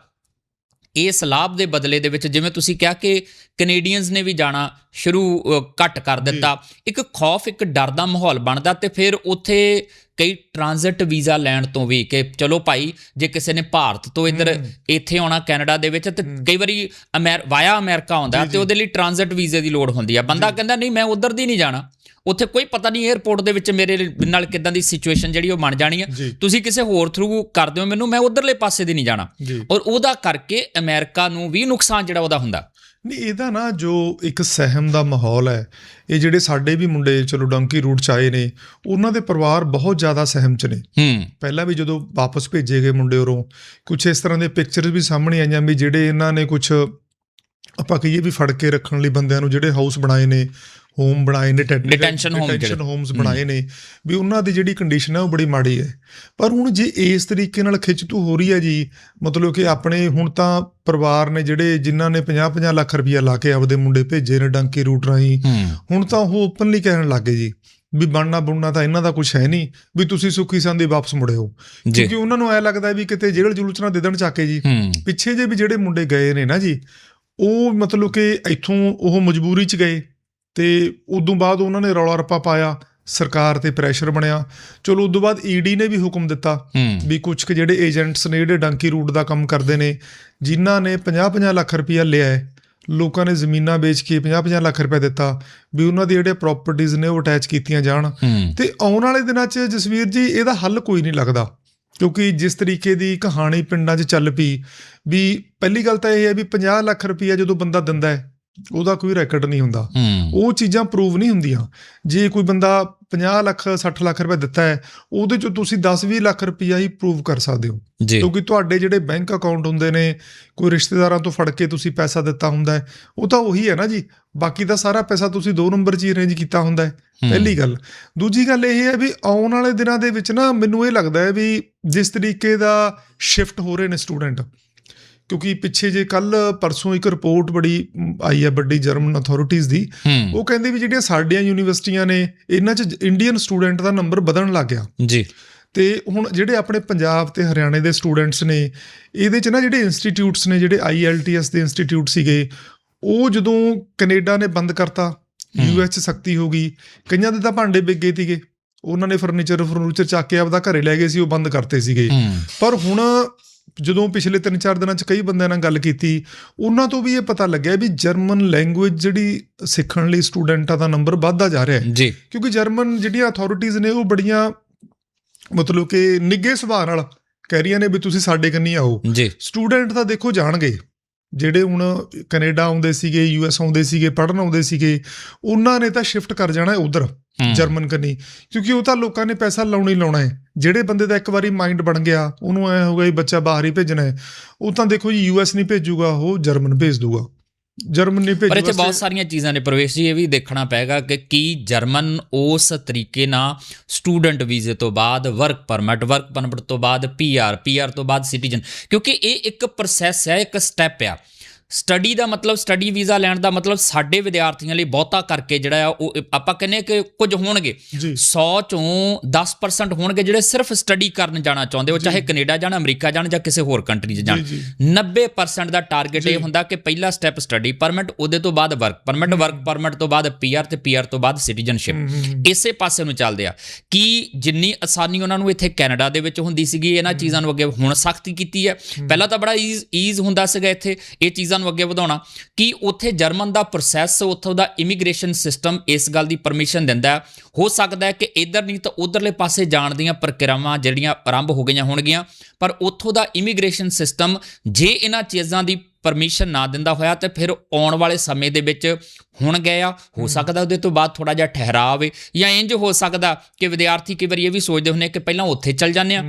ਇਸ ਲਾਭ ਦੇ ਬਦਲੇ ਦੇ ਵਿੱਚ ਜਿਵੇਂ ਤੁਸੀਂ ਕਿਹਾ ਕਿ ਕੈਨੇਡੀਅਨਸ ਨੇ ਵੀ ਜਾਣਾ ਸ਼ੁਰੂ ਘੱਟ ਕਰ ਦਿੱਤਾ ਇੱਕ ਖੌਫ ਇੱਕ ਡਰ ਦਾ ਮਾਹੌਲ ਬਣਦਾ ਤੇ ਫਿਰ ਉੱਥੇ ਕਈ ਟ੍ਰਾਂਜ਼ਿਟ ਵੀਜ਼ਾ ਲੈਣ ਤੋਂ ਵੀ ਕਿ ਚਲੋ ਭਾਈ ਜੇ ਕਿਸੇ ਨੇ ਭਾਰਤ ਤੋਂ ਇੱਧਰ। ਇੱਥੇ ਆਉਣਾ ਕੈਨੇਡਾ ਦੇ ਵਿੱਚ ਤੇ। ਕਈ ਵਾਰੀ ਵਾਇਆ ਅਮਰੀਕਾ ਆਉਂਦਾ ਤੇ। ਉਹਦੇ ਲਈ ਟ੍ਰਾਂਜ਼ਿਟ ਵੀਜ਼ੇ ਦੀ ਲੋੜ ਹੁੰਦੀ ਆ ਬੰਦਾ। ਕਹਿੰਦਾ ਨਹੀਂ ਮੈਂ ਉਧਰ ਦੀ ਨਹੀਂ ਜਾਣਾ ਉੱਥੇ ਕੋਈ ਪਤਾ ਨਹੀਂ 에ਅਰਪੋਰਟ ਦੇ ਵਿੱਚ ਮੇਰੇ ਨਾਲ ਕਿਦਾਂ ਦੀ ਸਿਚੁਏਸ਼ਨ ਜਿਹੜੀ ਉਹ ਬਣ ਜਾਣੀ ਆ। ਜੀ। ਤੁਸੀਂ ਕਿਸੇ ਹੋਰ ਥਰੂ ਕਰ ਦਿਓ ਮੈਨੂੰ ਮੈਂ ਉਧਰਲੇ ਪਾਸੇ ਦੀ ਨਹੀਂ ਜਾਣਾ। ਔਰ ਉਹਦਾ ਕਰਕੇ ਅਮਰੀਕਾ ਨੂੰ ਵੀ ਨੁਕਸਾਨ ਜਿਹੜਾ ਉਹਦਾ ਹੁੰਦਾ। ਨਹੀਂ ਇਹਦਾ ਨਾ ਜੋ ਇੱਕ ਸਹਿਮ ਦਾ ਮਾਹੌਲ ਹੈ ਇਹ ਜਿਹੜੇ ਸਾਡੇ ਵੀ ਮੁੰਡੇ ਚਲੋ ਡੰਕੀ ਰੂਟ ਚ ਆਏ ਨੇ ਉਹਨਾਂ ਦੇ ਪਰਿਵਾਰ ਬਹੁਤ ਜ਼ਿਆਦਾ ਸਹਿਮ ਚ ਨੇ। ਹੂੰ। ਪਹਿਲਾਂ ਵੀ ਜਦੋਂ ਵਾਪਸ ਭੇਜੇ ਗਏ ਮੁੰਡੇ ਉਰੋਂ ਕੁਝ ਇਸ ਤਰ੍ਹਾਂ ਦੇ ਪਿਕਚਰਸ ਵੀ ਸਾਹਮਣੇ ਆਈਆਂ ਵੀ ਜਿਹੜੇ ਇਹਨਾਂ ਨੇ ਕੁਝ ਆਪਾਂ ਕਹੀਏ ਵੀ ਫੜ ਕੇ ਰੱਖਣ ਲਈ ਬੰਦਿਆਂ ਨੂੰ ਜਿਹੜੇ ਹਾਊਸ ਬਣਾਏ ਨੇ ਹੋਮ ਬਣਾਏ ਨੇ Detention home ਡਿਟੈਂਸ਼ਨ। ਹੋਮਸ ਹਮ। ਬਣਾਏ ਨੇ। ਵੀ ਉਹਨਾਂ ਦੀ ਜਿਹੜੀ ਕੰਡੀਸ਼ਨ ਹੈ ਉਹ ਬੜੀ ਮਾੜੀ ਹੈ। ਪਰ ਹੁਣ ਜੇ ਇਸ ਤਰੀਕੇ ਨਾਲ ਖਿੱਚਤੂ ਹੋ ਰਹੀ ਹੈ ਜੀ ਮਤਲਬ ਕਿ ਆਪਣੇ ਹੁਣ ਤਾਂ ਪਰਿਵਾਰ ਨੇ ਜਿਹੜੇ ਜਿਨ੍ਹਾਂ ਨੇ 50-50 ਲੱਖ ਰੁਪਇਆ ਲਾ ਕੇ ਆਪਦੇ ਮੁੰਡੇ ਭੇਜੇ ਨੇ ਡੰਕੀ ਰੂਟ ਰਾਹੀਂ ਹੁਣ ਤਾਂ ਉਹ ਓਪਨਲੀ ਕਹਿਣ ਲੱਗੇ ਜੀ ਵੀ ਬਣਨਾ ਬੁਣਨਾ ਤਾਂ ਇਹਨਾਂ ਦਾ ਕੁਝ ਹੈ ਨਹੀਂ ਵੀ ਤੁਸੀਂ ਸੁੱਖੀ ਸੰਦੀ ਵਾਪਸ ਮੁੜਿਓ ਕਿਉਂਕਿ ਉਹਨਾਂ ਨੂੰ ਐ ਲੱਗਦਾ ਵੀ ਕਿਤੇ ਜੇਲ੍ਹ ਜੁਲੂਚ ਨਾ ਦੇ ਦੇਣ ਚੱਕੇ ਜੀ। ਪਿੱਛੇ ਜੇ ਵੀ ਜਿਹੜੇ ਮੁੰਡੇ ਗਏ ਨੇ ਨਾ ਜੀ ਉਹ ਮਤਲਬ ਕਿ ਇੱਥੋਂ ਉਹ ਮਜਬੂਰੀ 'ਚ ਗਏ। ਤੇ ਉਦੋਂ ਬਾਅਦ ਉਹਨਾਂ ਨੇ ਰੌਲਾ ਰੱਪਾ ਪਾਇਆ ਸਰਕਾਰ ਤੇ ਪ੍ਰੈਸ਼ਰ ਬਣਿਆ। ਚਲੋ ਉਦੋਂ ਬਾਅਦ ਈਡੀ ਨੇ ਵੀ ਹੁਕਮ ਦਿੱਤਾ ਵੀ ਕੁਝ ਕੁ ਜਿਹੜੇ ਏਜੰਟਸ ਨੇ ਜਿਹੜੇ ਡੰਕੀ ਰੂਟ ਦਾ ਕੰਮ ਕਰਦੇ ਨੇ ਜਿਨ੍ਹਾਂ ਨੇ 50-50 ਲੱਖ ਰੁਪਇਆ ਲਿਆ ਹੈ ਲੋਕਾਂ ਨੇ ਜ਼ਮੀਨਾਂ ਵੇਚ ਕੇ 50-50 ਲੱਖ ਰੁਪਏ ਦਿੱਤਾ ਵੀ ਉਹਨਾਂ ਦੀ ਜਿਹੜੇ ਪ੍ਰਾਪਰਟੀਆਂ ਨੇ ਉਹ ਅਟੈਚ ਕੀਤੀਆਂ ਜਾਣ। ਤੇ ਆਉਣ ਵਾਲੇ ਦਿਨਾਂ 'ਚ ਜਸਵੀਰ ਜੀ ਇਹਦਾ ਹੱਲ ਕੋਈ ਨਹੀਂ ਲੱਗਦਾ। ਕਿਉਂਕਿ ਜਿਸ ਤਰੀਕੇ ਦੀ ਕਹਾਣੀ ਪਿੰਡਾਂ 'ਚ ਚੱਲ ਪਈ ਵੀ ਪਹਿਲੀ ਗੱਲ ਤਾਂ ਇਹ ਹੈ ਵੀ 50 ਲੱਖ ਰੁਪਈਆ ਜਦੋਂ ਬੰਦਾ ਦਿੰਦਾ ਹੈ ਉਹਦਾ ਕੋਈ ਰੈਕੋਰਡ ਨਹੀਂ ਹੁੰਦਾ। ਉਹ ਚੀਜ਼ਾਂ ਪ੍ਰੂਵ ਨਹੀਂ ਹੁੰਦੀਆਂ। ਜੇ ਕੋਈ ਬੰਦਾ 50 ਲੱਖ 60 ਲੱਖ ਰੁਪਏ ਦਿੱਤਾ ਹੈ ਉਹਦੇ 'ਚੋਂ ਤੁਸੀਂ 10-20 ਲੱਖ ਰੁਪਈਆ ਹੀ ਪ੍ਰੂਵ ਕਰ ਸਕਦੇ ਹੋ। ਕਿਉਂਕਿ ਤੁਹਾਡੇ ਜਿਹੜੇ ਬੈਂਕ ਅਕਾਊਂਟ ਹੁੰਦੇ ਨੇ ਕੋਈ ਰਿਸ਼ਤੇਦਾਰਾਂ ਤੋਂ ਫੜ ਕੇ ਤੁਸੀਂ ਪੈਸਾ ਦਿੱਤਾ ਹੁੰਦਾ ਹੈ ਉਹ ਤਾਂ ਉਹੀ ਹੈ ਨਾ ਜੀ। ਬਾਕੀ ਦਾ ਸਾਰਾ ਪੈਸਾ ਤੁਸੀਂ ਦੋ ਨੰਬਰ 'ਚ ਹੀ ਅਰੇਂਜ ਕੀਤਾ ਹੁੰਦਾ ਹੈ ਹੂੰ। ਪਹਿਲੀ ਗੱਲ। ਦੂਜੀ ਗੱਲ ਇਹ ਹੈ ਵੀ ਆਉਣ ਵਾਲੇ ਦਿਨਾਂ ਦੇ ਵਿੱਚ ਨਾ ਮੈਨੂੰ ਇਹ ਲੱਗਦਾ ਹੈ ਵੀ ਜਿਸ ਤਰੀਕੇ ਦਾ ਸ਼ਿਫਟ ਹੋ ਰਹੇ ਨੇ ਸਟੂਡੈਂਟ ਕਿਉਂਕਿ ਪਿੱਛੇ ਜੇ ਕੱਲ ਪਰਸੋਂ ਇੱਕ ਰਿਪੋਰਟ ਬੜੀ ਆਈ ਹੈ ਵੱਡੀ ਜਰਮਨ ਅਥਾਰਟੀਆਂ ਦੀ। ਉਹ ਕਹਿੰਦੇ ਵੀ ਜਿਹੜੀਆਂ ਸਾਡੀਆਂ ਯੂਨੀਵਰਸਿਟੀਆਂ ਨੇ ਇਹਨਾਂ 'ਚ ਇੰਡੀਅਨ ਸਟੂਡੈਂਟ ਦਾ ਨੰਬਰ ਵਧਣ ਲੱਗ ਗਿਆ। ਜੀ। ਤੇ ਹੁਣ ਜਿਹੜੇ ਆਪਣੇ ਪੰਜਾਬ ਤੇ ਹਰਿਆਣੇ ਦੇ ਸਟੂਡੈਂਟਸ ਨੇ ਇਹਦੇ 'ਚ ਨਾ ਜਿਹੜੇ ਇੰਸਟੀਚਿਊਟਸ ਨੇ ਜਿਹੜੇ IELTS ਦੇ ਇੰਸਟੀਚਿਊਟ ਸੀਗੇ ਉਹ ਜਦੋਂ ਕੈਨੇਡਾ ਨੇ ਬੰਦ ਕਰਤਾ। ਯੂਐਸ ਸਖਤੀ ਹੋ ਗਈ ਕਈਆਂ ਦੇ ਤਾਂ ਭਾਂਡੇ ਵਿਕ ਗਏ ਸੀਗੇ। ਉਹਨਾਂ ਨੇ ਫਰਨੀਚਰ ਫਰਨੀਚਰ ਚੱਕ ਕੇ ਆਪਦਾ ਘਰੇ ਲੈ ਗਏ ਸੀ ਉਹ ਬੰਦ ਕਰਤੇ ਸੀਗੇ। ਪਰ ਹੁਣ ਜਦੋਂ ਪਿਛਲੇ 3-4 ਦਿਨਾਂ 'ਚ ਕਈ ਬੰਦਿਆਂ ਨਾਲ ਗੱਲ ਕੀਤੀ ਉਹਨਾਂ ਤੋਂ ਵੀ ਇਹ ਪਤਾ ਲੱਗਿਆ ਵੀ ਜਰਮਨ ਲੈਂਗੁਏਜ ਜਿਹੜੀ ਸਿੱਖਣ ਲਈ ਸਟੂਡੈਂਟਾਂ ਦਾ ਨੰਬਰ ਵੱਧਦਾ ਜਾ ਰਿਹਾ ਹੈ। ਜੀ। ਕਿਉਂਕਿ ਜਰਮਨ ਜਿਹੜੀਆਂ ਅਥਾਰਟੀਆਂ ਨੇ ਉਹ ਬੜੀਆਂ ਮਤਲਬ ਕਿ ਨਿੱਗੇ ਸੁਭਾਅ ਨਾਲ ਕਹਿ ਰਹੀਆਂ ਨੇ ਵੀ ਤੁਸੀਂ ਸਾਡੇ ਕੰਨੀ ਆਓ। ਜੀ। ਸਟੂਡੈਂਟ ਤਾਂ ਦੇਖੋ ਜਾਣਗੇ। ਜਿਹੜੇ ਹੁਣ ਕੈਨੇਡਾ ਆਉਂਦੇ ਸੀਗੇ ਯੂਐਸ ਆਉਂਦੇ ਸੀਗੇ ਪੜ੍ਹਨ ਆਉਂਦੇ ਸੀਗੇ ਉਹਨਾਂ ਨੇ ਤਾਂ ਸ਼ਿਫਟ ਕਰ ਜਾਣਾ ਉਧਰ। ਜਰਮਨ ਕੰਨੀ। ਕਿਉਂਕਿ ਉਹ ਤਾਂ ਲੋਕਾਂ ਨੇ ਪੈਸਾ ਲਾਉਣਾ ਹੀ ਲਾਉਣਾ ਹੈ। ਜਿਹੜੇ ਬੰਦੇ ਦਾ ਇੱਕ ਵਾਰੀ ਮਾਈਂਡ ਬਣ ਗਿਆ ਉਹਨੂੰ ਐ ਹੋਗਾ ਵੀ ਬੱਚਾ ਬਾਹਰ ਹੀ ਭੇਜਣਾ ਹੈ। ਉਹ ਤਾਂ ਦੇਖੋ ਜੀ ਯੂਐਸ ਨਹੀਂ ਭੇਜੂਗਾ ਉਹ ਜਰਮਨ ਭੇਜ ਦੂਗਾ। ਜਰਮਨ ਨਹੀਂ ਪਰ ਇੱਥੇ ਬਹੁਤ ਸਾਰੀਆਂ ਚੀਜ਼ਾਂ ਨੇ ਪ੍ਰਵੇਸ਼ ਜੀ ਇਹ ਵੀ ਦੇਖਣਾ ਪਏਗਾ ਕਿ ਕੀ ਜਰਮਨ ਉਸ ਤਰੀਕੇ ਨਾਲ ਸਟੂਡੈਂਟ ਵੀਜ਼ੇ ਤੋਂ ਬਾਅਦ ਵਰਕ ਪਰਮਿਟ ਵਰਕ ਪਰਮਿਟ ਤੋਂ ਬਾਅਦ ਪੀਆਰ ਪੀਆਰ ਤੋਂ ਬਾਅਦ ਸਿਟੀਜ਼ਨ ਕਿਉਂਕਿ ਇਹ ਇੱਕ ਪ੍ਰੋਸੈਸ ਹੈ ਇੱਕ ਸਟੈਪ ਆ। ਸਟੱਡੀ ਦਾ ਮਤਲਬ ਸਟੱਡੀ ਵੀਜ਼ਾ ਲੈਣ ਦਾ ਮਤਲਬ ਸਾਡੇ ਵਿਦਿਆਰਥੀਆਂ ਲਈ ਬਹੁਤਾ ਕਰਕੇ ਜਿਹੜਾ ਆ ਉਹ ਆਪਾਂ ਕਹਿੰਦੇ ਕਿ ਕੁਝ ਹੋਣਗੇ। ਜੀ। 100 ਚੋਂ 10% ਹੋਣਗੇ ਜਿਹੜੇ ਸਿਰਫ ਸਟੱਡੀ ਕਰਨ ਜਾਣਾ ਚਾਹੁੰਦੇ ਉਹ ਚਾਹੇ ਕੈਨੇਡਾ ਜਾਣ ਅਮਰੀਕਾ ਜਾਣ ਜਾਂ ਕਿਸੇ ਹੋਰ ਕੰਟਰੀ 'ਚ ਜਾਣ। ਜੀ ਜੀ। 90% ਦਾ ਟਾਰਗੇਟ ਇਹ ਹੁੰਦਾ ਕਿ ਪਹਿਲਾ ਸਟੈਪ ਸਟੱਡੀ ਪਰਮਿਟ ਉਹਦੇ ਤੋਂ ਬਾਅਦ ਵਰਕ ਪਰਮਿਟ ਵਰਕ ਪਰਮਿਟ ਤੋਂ ਬਾਅਦ ਪੀਆਰ ਤੇ ਪੀਆਰ ਤੋਂ ਬਾਅਦ ਸਿਟੀਜ਼ਨਸ਼ਿਪ। ਇਸੇ ਪਾਸੇ ਨੂੰ ਚੱਲਦੇ ਆ ਕਿ ਜਿੰਨੀ ਆਸਾਨੀ ਉਹਨਾਂ ਨੂੰ ਇੱਥੇ ਕੈਨੇਡਾ ਦੇ ਵਿੱਚ ਹੁੰਦੀ ਸੀਗੀ ਇਹਨਾਂ ਚੀਜ਼ਾਂ ਨੂੰ ਅੱਗੇ ਹੁਣ ਸਖਤੀ ਕੀਤੀ ਹੈ। ਪਹਿਲਾਂ ਤਾਂ ਬੜਾ ਈਜ਼ ਈਜ਼ ਹੁੰਦਾ ਸੀਗਾ ਇੱਥੇ ਇਹ ਚੀਜ਼ਾਂ ਨੂੰ ਅੱਗੇ ਵਧਾਉਣਾ ਕਿ ਉੱਥੇ ਜਰਮਨ ਦਾ ਪ੍ਰੋਸੈਸ ਉੱਥੋਂ ਦਾ ਇਮੀਗ੍ਰੇਸ਼ਨ ਸਿਸਟਮ ਇਸ ਗੱਲ ਦੀ ਪਰਮਿਸ਼ਨ ਦਿੰਦਾ ਹੈ। ਸਕਦਾ ਹੈ ਕਿ ਇਧਰ ਨਹੀਂ ਤਾਂ ਉਧਰਲੇ ਪਾਸੇ ਜਾਣ ਦੀਆਂ ਪ੍ਰਕਿਰਿਆਵਾਂ ਜਿਹੜੀਆਂ ਆਰੰਭ ਹੋ ਗਈਆਂ ਹੋਣਗੀਆਂ ਪਰ ਉੱਥੋਂ ਦਾ ਇਮੀਗ੍ਰੇਸ਼ਨ ਸਿਸਟਮ ਜੇ ਇਹਨਾਂ ਚੀਜ਼ਾਂ ਦੀ ਪਰਮਿਸ਼ਨ ਨਾ ਦਿੰਦਾ ਹੋਇਆ ਤੇ ਫਿਰ ਆਉਣ ਵਾਲੇ ਸਮੇਂ ਦੇ ਵਿੱਚ ਹੁਣ ਗਏ ਆ ਹੋ ਸਕਦਾ ਉਹਦੇ ਤੋਂ ਬਾਅਦ ਥੋੜਾ ਜਿਹਾ ਠਹਿਰਾਅ ਆਵੇ ਜਾਂ ਇੰਜ ਹੋ ਸਕਦਾ ਕਿ ਵਿਦਿਆਰਥੀ ਕਈ ਵਾਰੀ ਇਹ ਵੀ ਸੋਚਦੇ ਹੁੰਦੇ ਕਿ ਪਹਿਲਾਂ ਉੱਥੇ ਚੱਲ ਜਾਂਦੇ ਆ।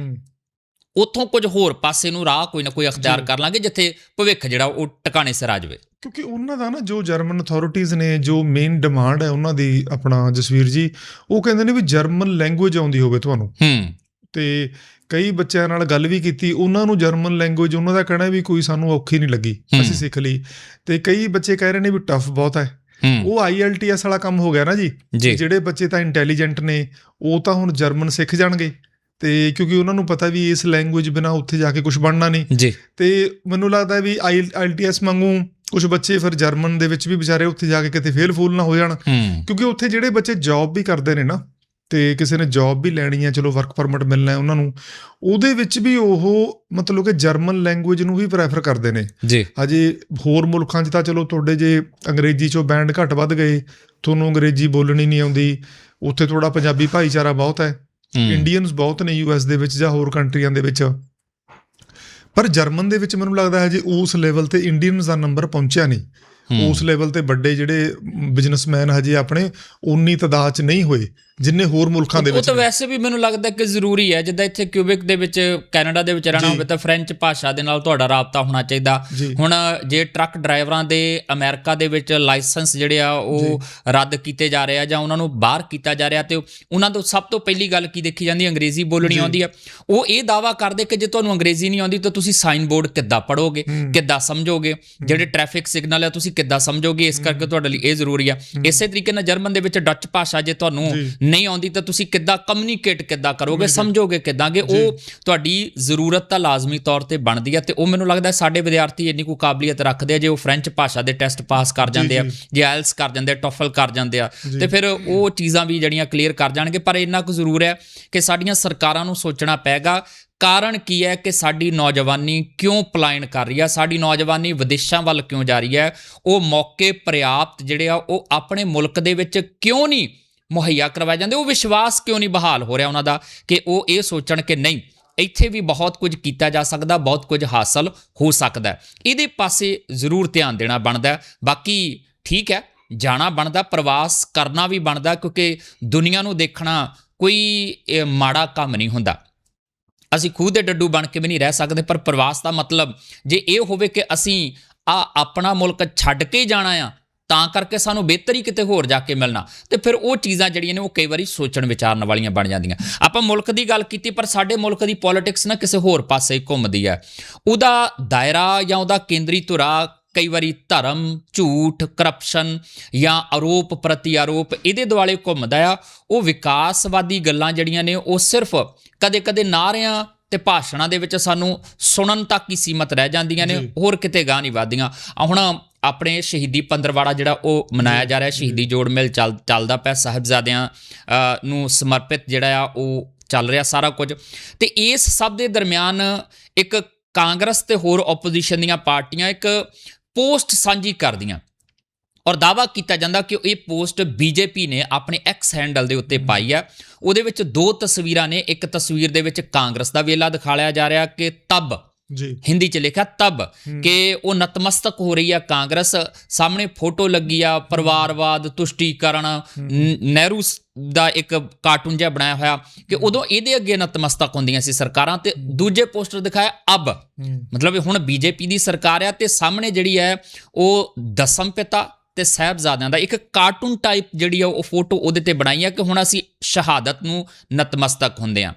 ਉੱਥੋਂ ਕੁਝ ਹੋਰ ਪਾਸੇ ਨੂੰ ਰਾਹ ਕੋਈ ਨਾ ਕੋਈ ਅਖਤਿਆਰ। ਕਰ ਲਾਂਗੇ ਜਿੱਥੇ ਭਵਿੱਖ ਜਿਹੜਾ ਉਹ ਟਿਕਾਣੇ ਸਿਰ ਆ ਜਾਵੇ। ਕਿਉਂਕਿ ਉਹਨਾਂ ਦਾ ਨਾ ਜੋ ਜਰਮਨ ਅਥਾਰਟੀਆਂ ਨੇ ਜੋ ਮੇਨ ਡਿਮਾਂਡ ਹੈ ਉਹਨਾਂ ਦੀ ਆਪਣਾ ਜਸਵੀਰ ਜੀ ਉਹ ਕਹਿੰਦੇ ਨੇ ਵੀ ਜਰਮਨ ਲੈਂਗੁਏਜ ਆਉਂਦੀ ਹੋਵੇ ਤੁਹਾਨੂੰ। ਹੂੰ। ਤੇ ਕਈ ਬੱਚਿਆਂ ਨਾਲ ਗੱਲ ਵੀ ਕੀਤੀ ਉਹਨਾਂ ਨੂੰ ਜਰਮਨ ਲੈਂਗੁਏਜ ਉਹਨਾਂ ਦਾ ਕਹਿਣਾ ਵੀ ਕੋਈ ਸਾਨੂੰ ਔਖੀ ਨਹੀਂ ਲੱਗੀ। ਅਸੀਂ ਸਿੱਖ ਲਈ। ਤੇ ਕਈ ਬੱਚੇ ਕਹਿ ਰਹੇ ਨੇ ਵੀ ਟਫ ਬਹੁਤ ਹੈ। ਉਹ IELTS ਵਾਲਾ ਕੰਮ ਹੋ ਗਿਆ ਨਾ ਜੀ। ਜਿਹੜੇ ਬੱਚੇ ਤਾਂ ਇੰਟੈਲੀਜੈਂਟ ਨੇ ਉਹ ਤਾਂ ਹੁਣ ਜਰਮਨ ਸਿੱਖ ਜਾਣਗੇ। ਤੇ ਕਿਉਂਕਿ ਉਹਨਾਂ ਨੂੰ ਪਤਾ ਵੀ ਇਸ ਲੈਂਗੁਏਜ ਬਿਨਾ ਉੱਥੇ ਜਾ ਕੇ ਕੁਝ ਬਣਨਾ ਨਹੀਂ। ਜੀ। ਤੇ ਮੈਨੂੰ ਲੱਗਦਾ ਹੈ ਵੀ ਆਈਐਲਟੀਐਸ ਵਾਂਗੂ ਕੁਝ ਬੱਚੇ ਫਿਰ ਜਰਮਨ ਦੇ ਵਿੱਚ ਵੀ ਵਿਚਾਰੇ ਉੱਥੇ ਜਾ ਕੇ ਕਿਤੇ ਫੇਲ ਫੂਲ ਨਾ ਹੋ ਜਾਣ। ਹੂੰ। ਕਿਉਂਕਿ ਉੱਥੇ ਜਿਹੜੇ ਬੱਚੇ ਜੌਬ ਵੀ ਕਰਦੇ ਨੇ ਨਾ ਤੇ ਕਿਸੇ ਨੇ ਜੌਬ ਵੀ ਲੈਣੀ ਹੈ ਚਲੋ ਵਰਕ ਪਰਮਿਟ ਮਿਲਣਾ ਹੈ ਉਹਨਾਂ ਨੂੰ ਉਹਦੇ ਵਿੱਚ ਵੀ ਉਹ ਮਤਲਬ ਕਿ ਜਰਮਨ ਲੈਂਗੁਏਜ ਨੂੰ ਵੀ ਪ੍ਰੈਫਰ ਕਰਦੇ ਨੇ। ਜੀ। ਅਜੇ ਹੋਰ ਮੁਲਕਾਂ 'ਚ ਤਾਂ ਚਲੋ ਤੁਹਾਡੇ ਜੇ ਅੰਗਰੇਜ਼ੀ 'ਚੋਂ ਬੈਂਡ ਘੱਟ ਵੱਧ ਗਏ ਤੁਹਾਨੂੰ ਅੰਗਰੇਜ਼ੀ ਬੋਲਣੀ ਨਹੀਂ ਆਉਂਦੀ ਉੱਥੇ ਥੋੜਾ ਪੰਜਾਬੀ ਭਾਈਚਾਰਾ ਬਹੁਤ ਹੈ ਹੂੰ, ਇੰਡੀਅਨਸ ਬਹੁਤ ਨੇ ਯੂਐਸ ਦੇ ਵਿੱਚ ਜਾਂ ਹੋਰ ਕੰਟਰੀਆਂ ਦੇ ਵਿੱਚ। ਪਰ ਜਰਮਨ ਦੇ ਵਿੱਚ ਮੈਨੂੰ ਲੱਗਦਾ ਹੈ ਜੇ ਉਸ ਲੈਵਲ ਤੇ ਇੰਡੀਅਨਸ ਦਾ ਨੰਬਰ ਪਹੁੰਚਿਆ ਨਹੀਂ ਉਸ ਲੈਵਲ ਤੇ ਵੱਡੇ ਜਿਹੜੇ ਬਿਜ਼ਨਸਮੈਨ ਹਜੇ ਆਪਣੇ ਉਨੀ ਤਦਾਦ 'ਚ ਨਹੀਂ ਹੋਏ। ਜਿੰਨੇ ਹੋਰ ਮੁਲਕਾਂ ਦੇ ਉਹ ਵਿੱਚ ਤਾਂ ਨੇ। ਵੈਸੇ ਵੀ ਮੈਨੂੰ ਲੱਗਦਾ ਕਿ ਜ਼ਰੂਰੀ ਹੈ ਜਿੱਦਾਂ ਇੱਥੇ ਕਿਊਬਿਕ ਦੇ ਵਿੱਚ ਕੈਨੇਡਾ ਦੇ ਵਿੱਚ ਰਹਿਣਾ। ਹੋਵੇ ਤਾਂ ਫ੍ਰੈਂਚ ਭਾਸ਼ਾ ਦੇ ਨਾਲ ਤੁਹਾਡਾ ਰਾਬਤਾ ਹੋਣਾ ਚਾਹੀਦਾ ਹੁਣ ਜੇ ਟਰੱਕ ਡਰਾਈਵਰਾਂ ਦੇ ਅਮਰੀਕਾ ਦੇ ਵਿੱਚ ਲਾਇਸੈਂਸ ਜਿਹੜੇ ਆ ਉਹ ਰੱਦ ਕੀਤੇ ਜਾ ਰਹੇ ਆ ਜਾਂ ਉਹਨਾਂ ਨੂੰ ਬਾਹਰ ਕੀਤਾ ਜਾ ਰਿਹਾ ਤੇ ਉਹਨਾਂ ਤੋਂ ਸਭ ਤੋਂ ਪਹਿਲੀ ਗੱਲ ਕੀ ਦੇਖੀ ਜਾਂਦੀ ਹੈ ਅੰਗਰੇਜ਼ੀ ਬੋਲਣੀ। ਆਉਂਦੀ ਆ ਉਹ ਇਹ ਦਾਵਾ ਕਰਦੇ ਕਿ ਜੇ ਤੁਹਾਨੂੰ ਅੰਗਰੇਜ਼ੀ ਨਹੀਂ ਆਉਂਦੀ ਤਾਂ ਤੁਸੀਂ ਸਾਈਨ ਬੋਰਡ ਕਿੱਦਾਂ ਪੜੋਗੇ। ਕਿੱਦਾਂ ਸਮਝੋਗੇ ਜਿਹੜੇ ਟ੍ਰੈਫਿਕ ਸਿਗਨਲ ਆ ਤੁਸੀਂ ਕਿੱਦਾਂ ਸਮਝੋਗੇ ਇਸ ਕਰਕੇ ਤੁਹਾਡੇ ਲਈ ਇਹ ਜ਼ਰੂਰੀ ਆ ਇਸੇ ਤਰੀਕੇ ਨਾਲ ਜਰਮਨ ਦੇ ਵਿੱਚ ਡੱਚ ਭਾਸ਼ਾ ਜੇ ਤੁਹਾਨੂੰ। ਨਹੀਂ ਆਉਂਦੀ ਤਾਂ ਤੁਸੀਂ ਕਿੱਦਾਂ ਕਮਿਊਨੀਕੇਟ ਕਿੱਦਾਂ ਕਰੋਗੇ ਸਮਝੋਗੇ ਕਿੱਦਾਂਗੇ ਉਹ ਤੁਹਾਡੀ ਜ਼ਰੂਰਤ ਤਾਂ ਲਾਜ਼ਮੀ ਤੌਰ ਤੇ ਬਣਦੀ ਆ ਤੇ ਉਹ ਮੈਨੂੰ ਲੱਗਦਾ ਸਾਡੇ ਵਿਦਿਆਰਥੀ ਇੰਨੀ ਕੋ ਕਾਬਲੀਅਤ ਰੱਖਦੇ ਆ ਜੇ ਉਹ ਫ੍ਰੈਂਚ ਭਾਸ਼ਾ ਦੇ ਟੈਸਟ ਪਾਸ ਕਰ ਜਾਂਦੇ ਆ ਜੇ। ਆਇਲਸ ਕਰ ਜਾਂਦੇ ਆ ਟੋਫਲ ਕਰ ਜਾਂਦੇ ਆ ਤੇ ਫਿਰ ਉਹ ਚੀਜ਼ਾਂ ਵੀ ਜਿਹੜੀਆਂ ਕਲੀਅਰ ਕਰ ਜਾਣਗੇ ਪਰ ਇੰਨਾ ਕੁ ਜ਼ਰੂਰ ਹੈ ਕਿ ਸਾਡੀਆਂ ਸਰਕਾਰਾਂ ਨੂੰ ਸੋਚਣਾ ਪੈਗਾ ਕਾਰਨ ਕੀ ਹੈ ਕਿ ਸਾਡੀ ਨੌਜਵਾਨੀ ਕਿਉਂ ਪਲਾਇਨ ਕਰ ਰਹੀ ਹੈ ਸਾਡੀ ਨੌਜਵਾਨੀ ਵਿਦੇਸ਼ਾਂ ਵੱਲ ਕਿਉਂ ਜਾ ਰਹੀ ਹੈ ਉਹ ਮੌਕੇ ਪ੍ਰਿਆਪਤ ਜਿਹੜੇ ਆ ਉਹ ਆਪਣੇ ਮੁਲਕ ਦੇ ਵਿੱਚ ਕਿਉਂ ਨਹੀਂ ਮੁਹੱਈਆ ਕਰਵਾਏ ਜਾਂਦੇ, ਉਹ ਵਿਸ਼ਵਾਸ ਕਿਉਂ ਨਹੀਂ ਬਹਾਲ ਹੋ ਰਿਹਾ ਉਹਨਾਂ ਦਾ ਕਿ ਉਹ ਇਹ ਸੋਚਣ ਕਿ ਨਹੀਂ, ਇੱਥੇ ਵੀ ਬਹੁਤ ਕੁਝ ਕੀਤਾ ਜਾ ਸਕਦਾ, ਬਹੁਤ ਕੁਝ ਹਾਸਲ ਹੋ ਸਕਦਾ ਇਹਦੇ ਪਾਸੇ ਜ਼ਰੂਰ ਧਿਆਨ ਦੇਣਾ ਬਣਦਾ ਬਾਕੀ ਠੀਕ ਹੈ, ਜਾਣਾ ਬਣਦਾ, ਪ੍ਰਵਾਸ ਕਰਨਾ ਵੀ ਬਣਦਾ, ਕਿਉਂਕਿ ਦੁਨੀਆ ਨੂੰ ਦੇਖਣਾ ਕੋਈ ਮਾੜਾ ਕੰਮ ਨਹੀਂ ਹੁੰਦਾ। ਅਸੀਂ ਖੁਦ ਦੇ ਡੱਡੂ ਬਣ ਕੇ ਵੀ ਨਹੀਂ ਰਹਿ ਸਕਦੇ, ਪਰ ਪ੍ਰਵਾਸ ਦਾ ਮਤਲਬ ਜੇ ਇਹ ਹੋਵੇ ਕਿ ਅਸੀਂ ਆ ਆਪਣਾ ਮੁਲਕ ਛੱਡ ਕੇ ਜਾਣਾ ਆ ਤਾਂ ਕਰਕੇ ਸਾਨੂੰ ਬਿਹਤਰ ਹੀ ਕਿਤੇ ਹੋਰ ਜਾ ਕੇ ਮਿਲਣਾ। ਤੇ ਫਿਰ ਉਹ ਚੀਜ਼ਾਂ ਜਿਹੜੀਆਂ ਨੇ ਉਹ ਕਈ ਵਾਰੀ ਸੋਚਣ ਵਿਚਾਰਨ ਵਾਲੀਆਂ ਬਣ ਜਾਂਦੀਆਂ। ਆਪਾਂ ਮੁਲਕ ਦੀ ਗੱਲ ਕੀਤੀ ਪਰ ਸਾਡੇ ਮੁਲਕ ਦੀ ਪੋਲਿਟਿਕਸ ਨਾ ਕਿਸੇ ਹੋਰ ਪਾਸੇ ਘੁੰਮਦੀ ਹੈ। ਉਹਦਾ ਦਾਇਰਾ ਜਾਂ ਉਹਦਾ ਕੇਂਦਰੀ ਧੁਰਾ ਕਈ ਵਾਰੀ ਧਰਮ ਝੂਠ ਕਰਪਸ਼ਨ ਜਾਂ ਆਰੋਪ ਪ੍ਰਤੀ ਆਰੋਪ ਇਹਦੇ ਦੁਆਲੇ ਘੁੰਮਦਾ ਆ। ਉਹ ਵਿਕਾਸਵਾਦੀ ਗੱਲਾਂ ਜਿਹੜੀਆਂ ਨੇ ਉਹ ਸਿਰਫ ਕਦੇ-ਕਦੇ ਨਾਰਿਆਂ ਤੇ ਭਾਸ਼ਣਾਂ ਦੇ ਵਿੱਚ ਸਾਨੂੰ ਸੁਣਨ ਤੱਕ ਹੀ ਸੀਮਤ ਰਹਿ ਜਾਂਦੀਆਂ ਨੇ। ਹੋਰ ਕਿਤੇ ਗਾਂ ਨਹੀਂ ਵਧਦੀਆਂ। ਹੁਣ ਆਪਣੇ ਸ਼ਹੀਦੀ ਪੰਦਰਵਾੜਾ ਜਿਹੜਾ ਉਹ ਮਨਾਇਆ ਜਾ ਰਿਹਾ ਸ਼ਹੀਦੀ ਜੋੜ ਮੇਲ ਚੱਲ ਚੱਲਦਾ ਪਿਆ ਸਾਹਿਬਜ਼ਾਦਿਆਂ ਨੂੰ ਸਮਰਪਿਤ ਜਿਹੜਾ ਆ ਉਹ ਚੱਲ ਰਿਹਾ ਸਾਰਾ ਕੁਝ। ਤੇ ਇਸ ਸਭ ਦੇ ਦਰਮਿਆਨ ਇੱਕ ਕਾਂਗਰਸ ਤੇ ਹੋਰ ਆਪੋਜੀਸ਼ਨ ਦੀਆਂ ਪਾਰਟੀਆਂ ਇੱਕ ਪੋਸਟ ਸਾਂਝੀ ਕਰਦੀਆਂ। ਔਰ ਦਾਵਾ ਕੀਤਾ ਜਾਂਦਾ ਕਿ ਇਹ ਪੋਸਟ ਬੀਜੇਪੀ ਨੇ ਆਪਣੇ ਐਕਸ ਹੈਂਡਲ ਦੇ ਉੱਤੇ ਪਾਈ ਆ। ਉਹਦੇ ਵਿੱਚ ਦੋ ਤਸਵੀਰਾਂ ਨੇ। ਇੱਕ ਤਸਵੀਰ ਦੇ ਵਿੱਚ ਕਾਂਗਰਸ ਦਾ ਵੇਲਾ ਦਿਖਾਇਆ ਜਾ ਰਿਹਾ ਕਿ ਤਬ ਜੀ। ਹਿੰਦੀ ਚ ਲਿਖਿਆ ਤਬ ਕਿ ਉਹ ਨਤਮਸਤਕ ਹੋ ਰਹੀ ਆ ਕਾਂਗਰਸ ਸਾਹਮਣੇ ਫੋਟੋ ਲੱਗੀ ਆ ਪਰਿਵਾਰਵਾਦ ਤੁਸ਼ਟੀਕਰਨ ਨਹਿਰੂ ਦਾ ਇੱਕ ਕਾਰਟੂਨ ਜਿਹਾ ਬਣਾਇਆ ਹੋਇਆ ਕਿ ਉਦੋਂ ਇਹਦੇ ਅੱਗੇ ਨਤਮਸਤਕ ਹੁੰਦੀਆਂ ਸੀ ਸਰਕਾਰਾਂ ਤੇ ਦੂਜੇ ਪੋਸਟਰ ਦਿਖਾਇਆ ਅਬ। ਮਤਲਬ ਹੁਣ ਬੀਜੇਪੀ ਦੀ ਸਰਕਾਰ ਆ ਤੇ ਸਾਹਮਣੇ ਜਿਹੜੀ ਹੈ ਉਹ ਦਸਮ ਪਿਤਾ ਤੇ ਸਾਹਿਬਜ਼ਾਦਿਆਂ ਦਾ ਇੱਕ ਕਾਰਟੂਨ ਟਾਈਪ ਜਿਹੜੀ ਆ ਉਹ ਫੋਟੋ ਉਹਦੇ ਤੇ ਬਣਾਈ ਆ ਕਿ ਹੁਣ ਅਸੀਂ ਸ਼ਹਾਦਤ ਨੂੰ ਨਤਮਸਤਕ ਹੁੰਦੇ ਆ।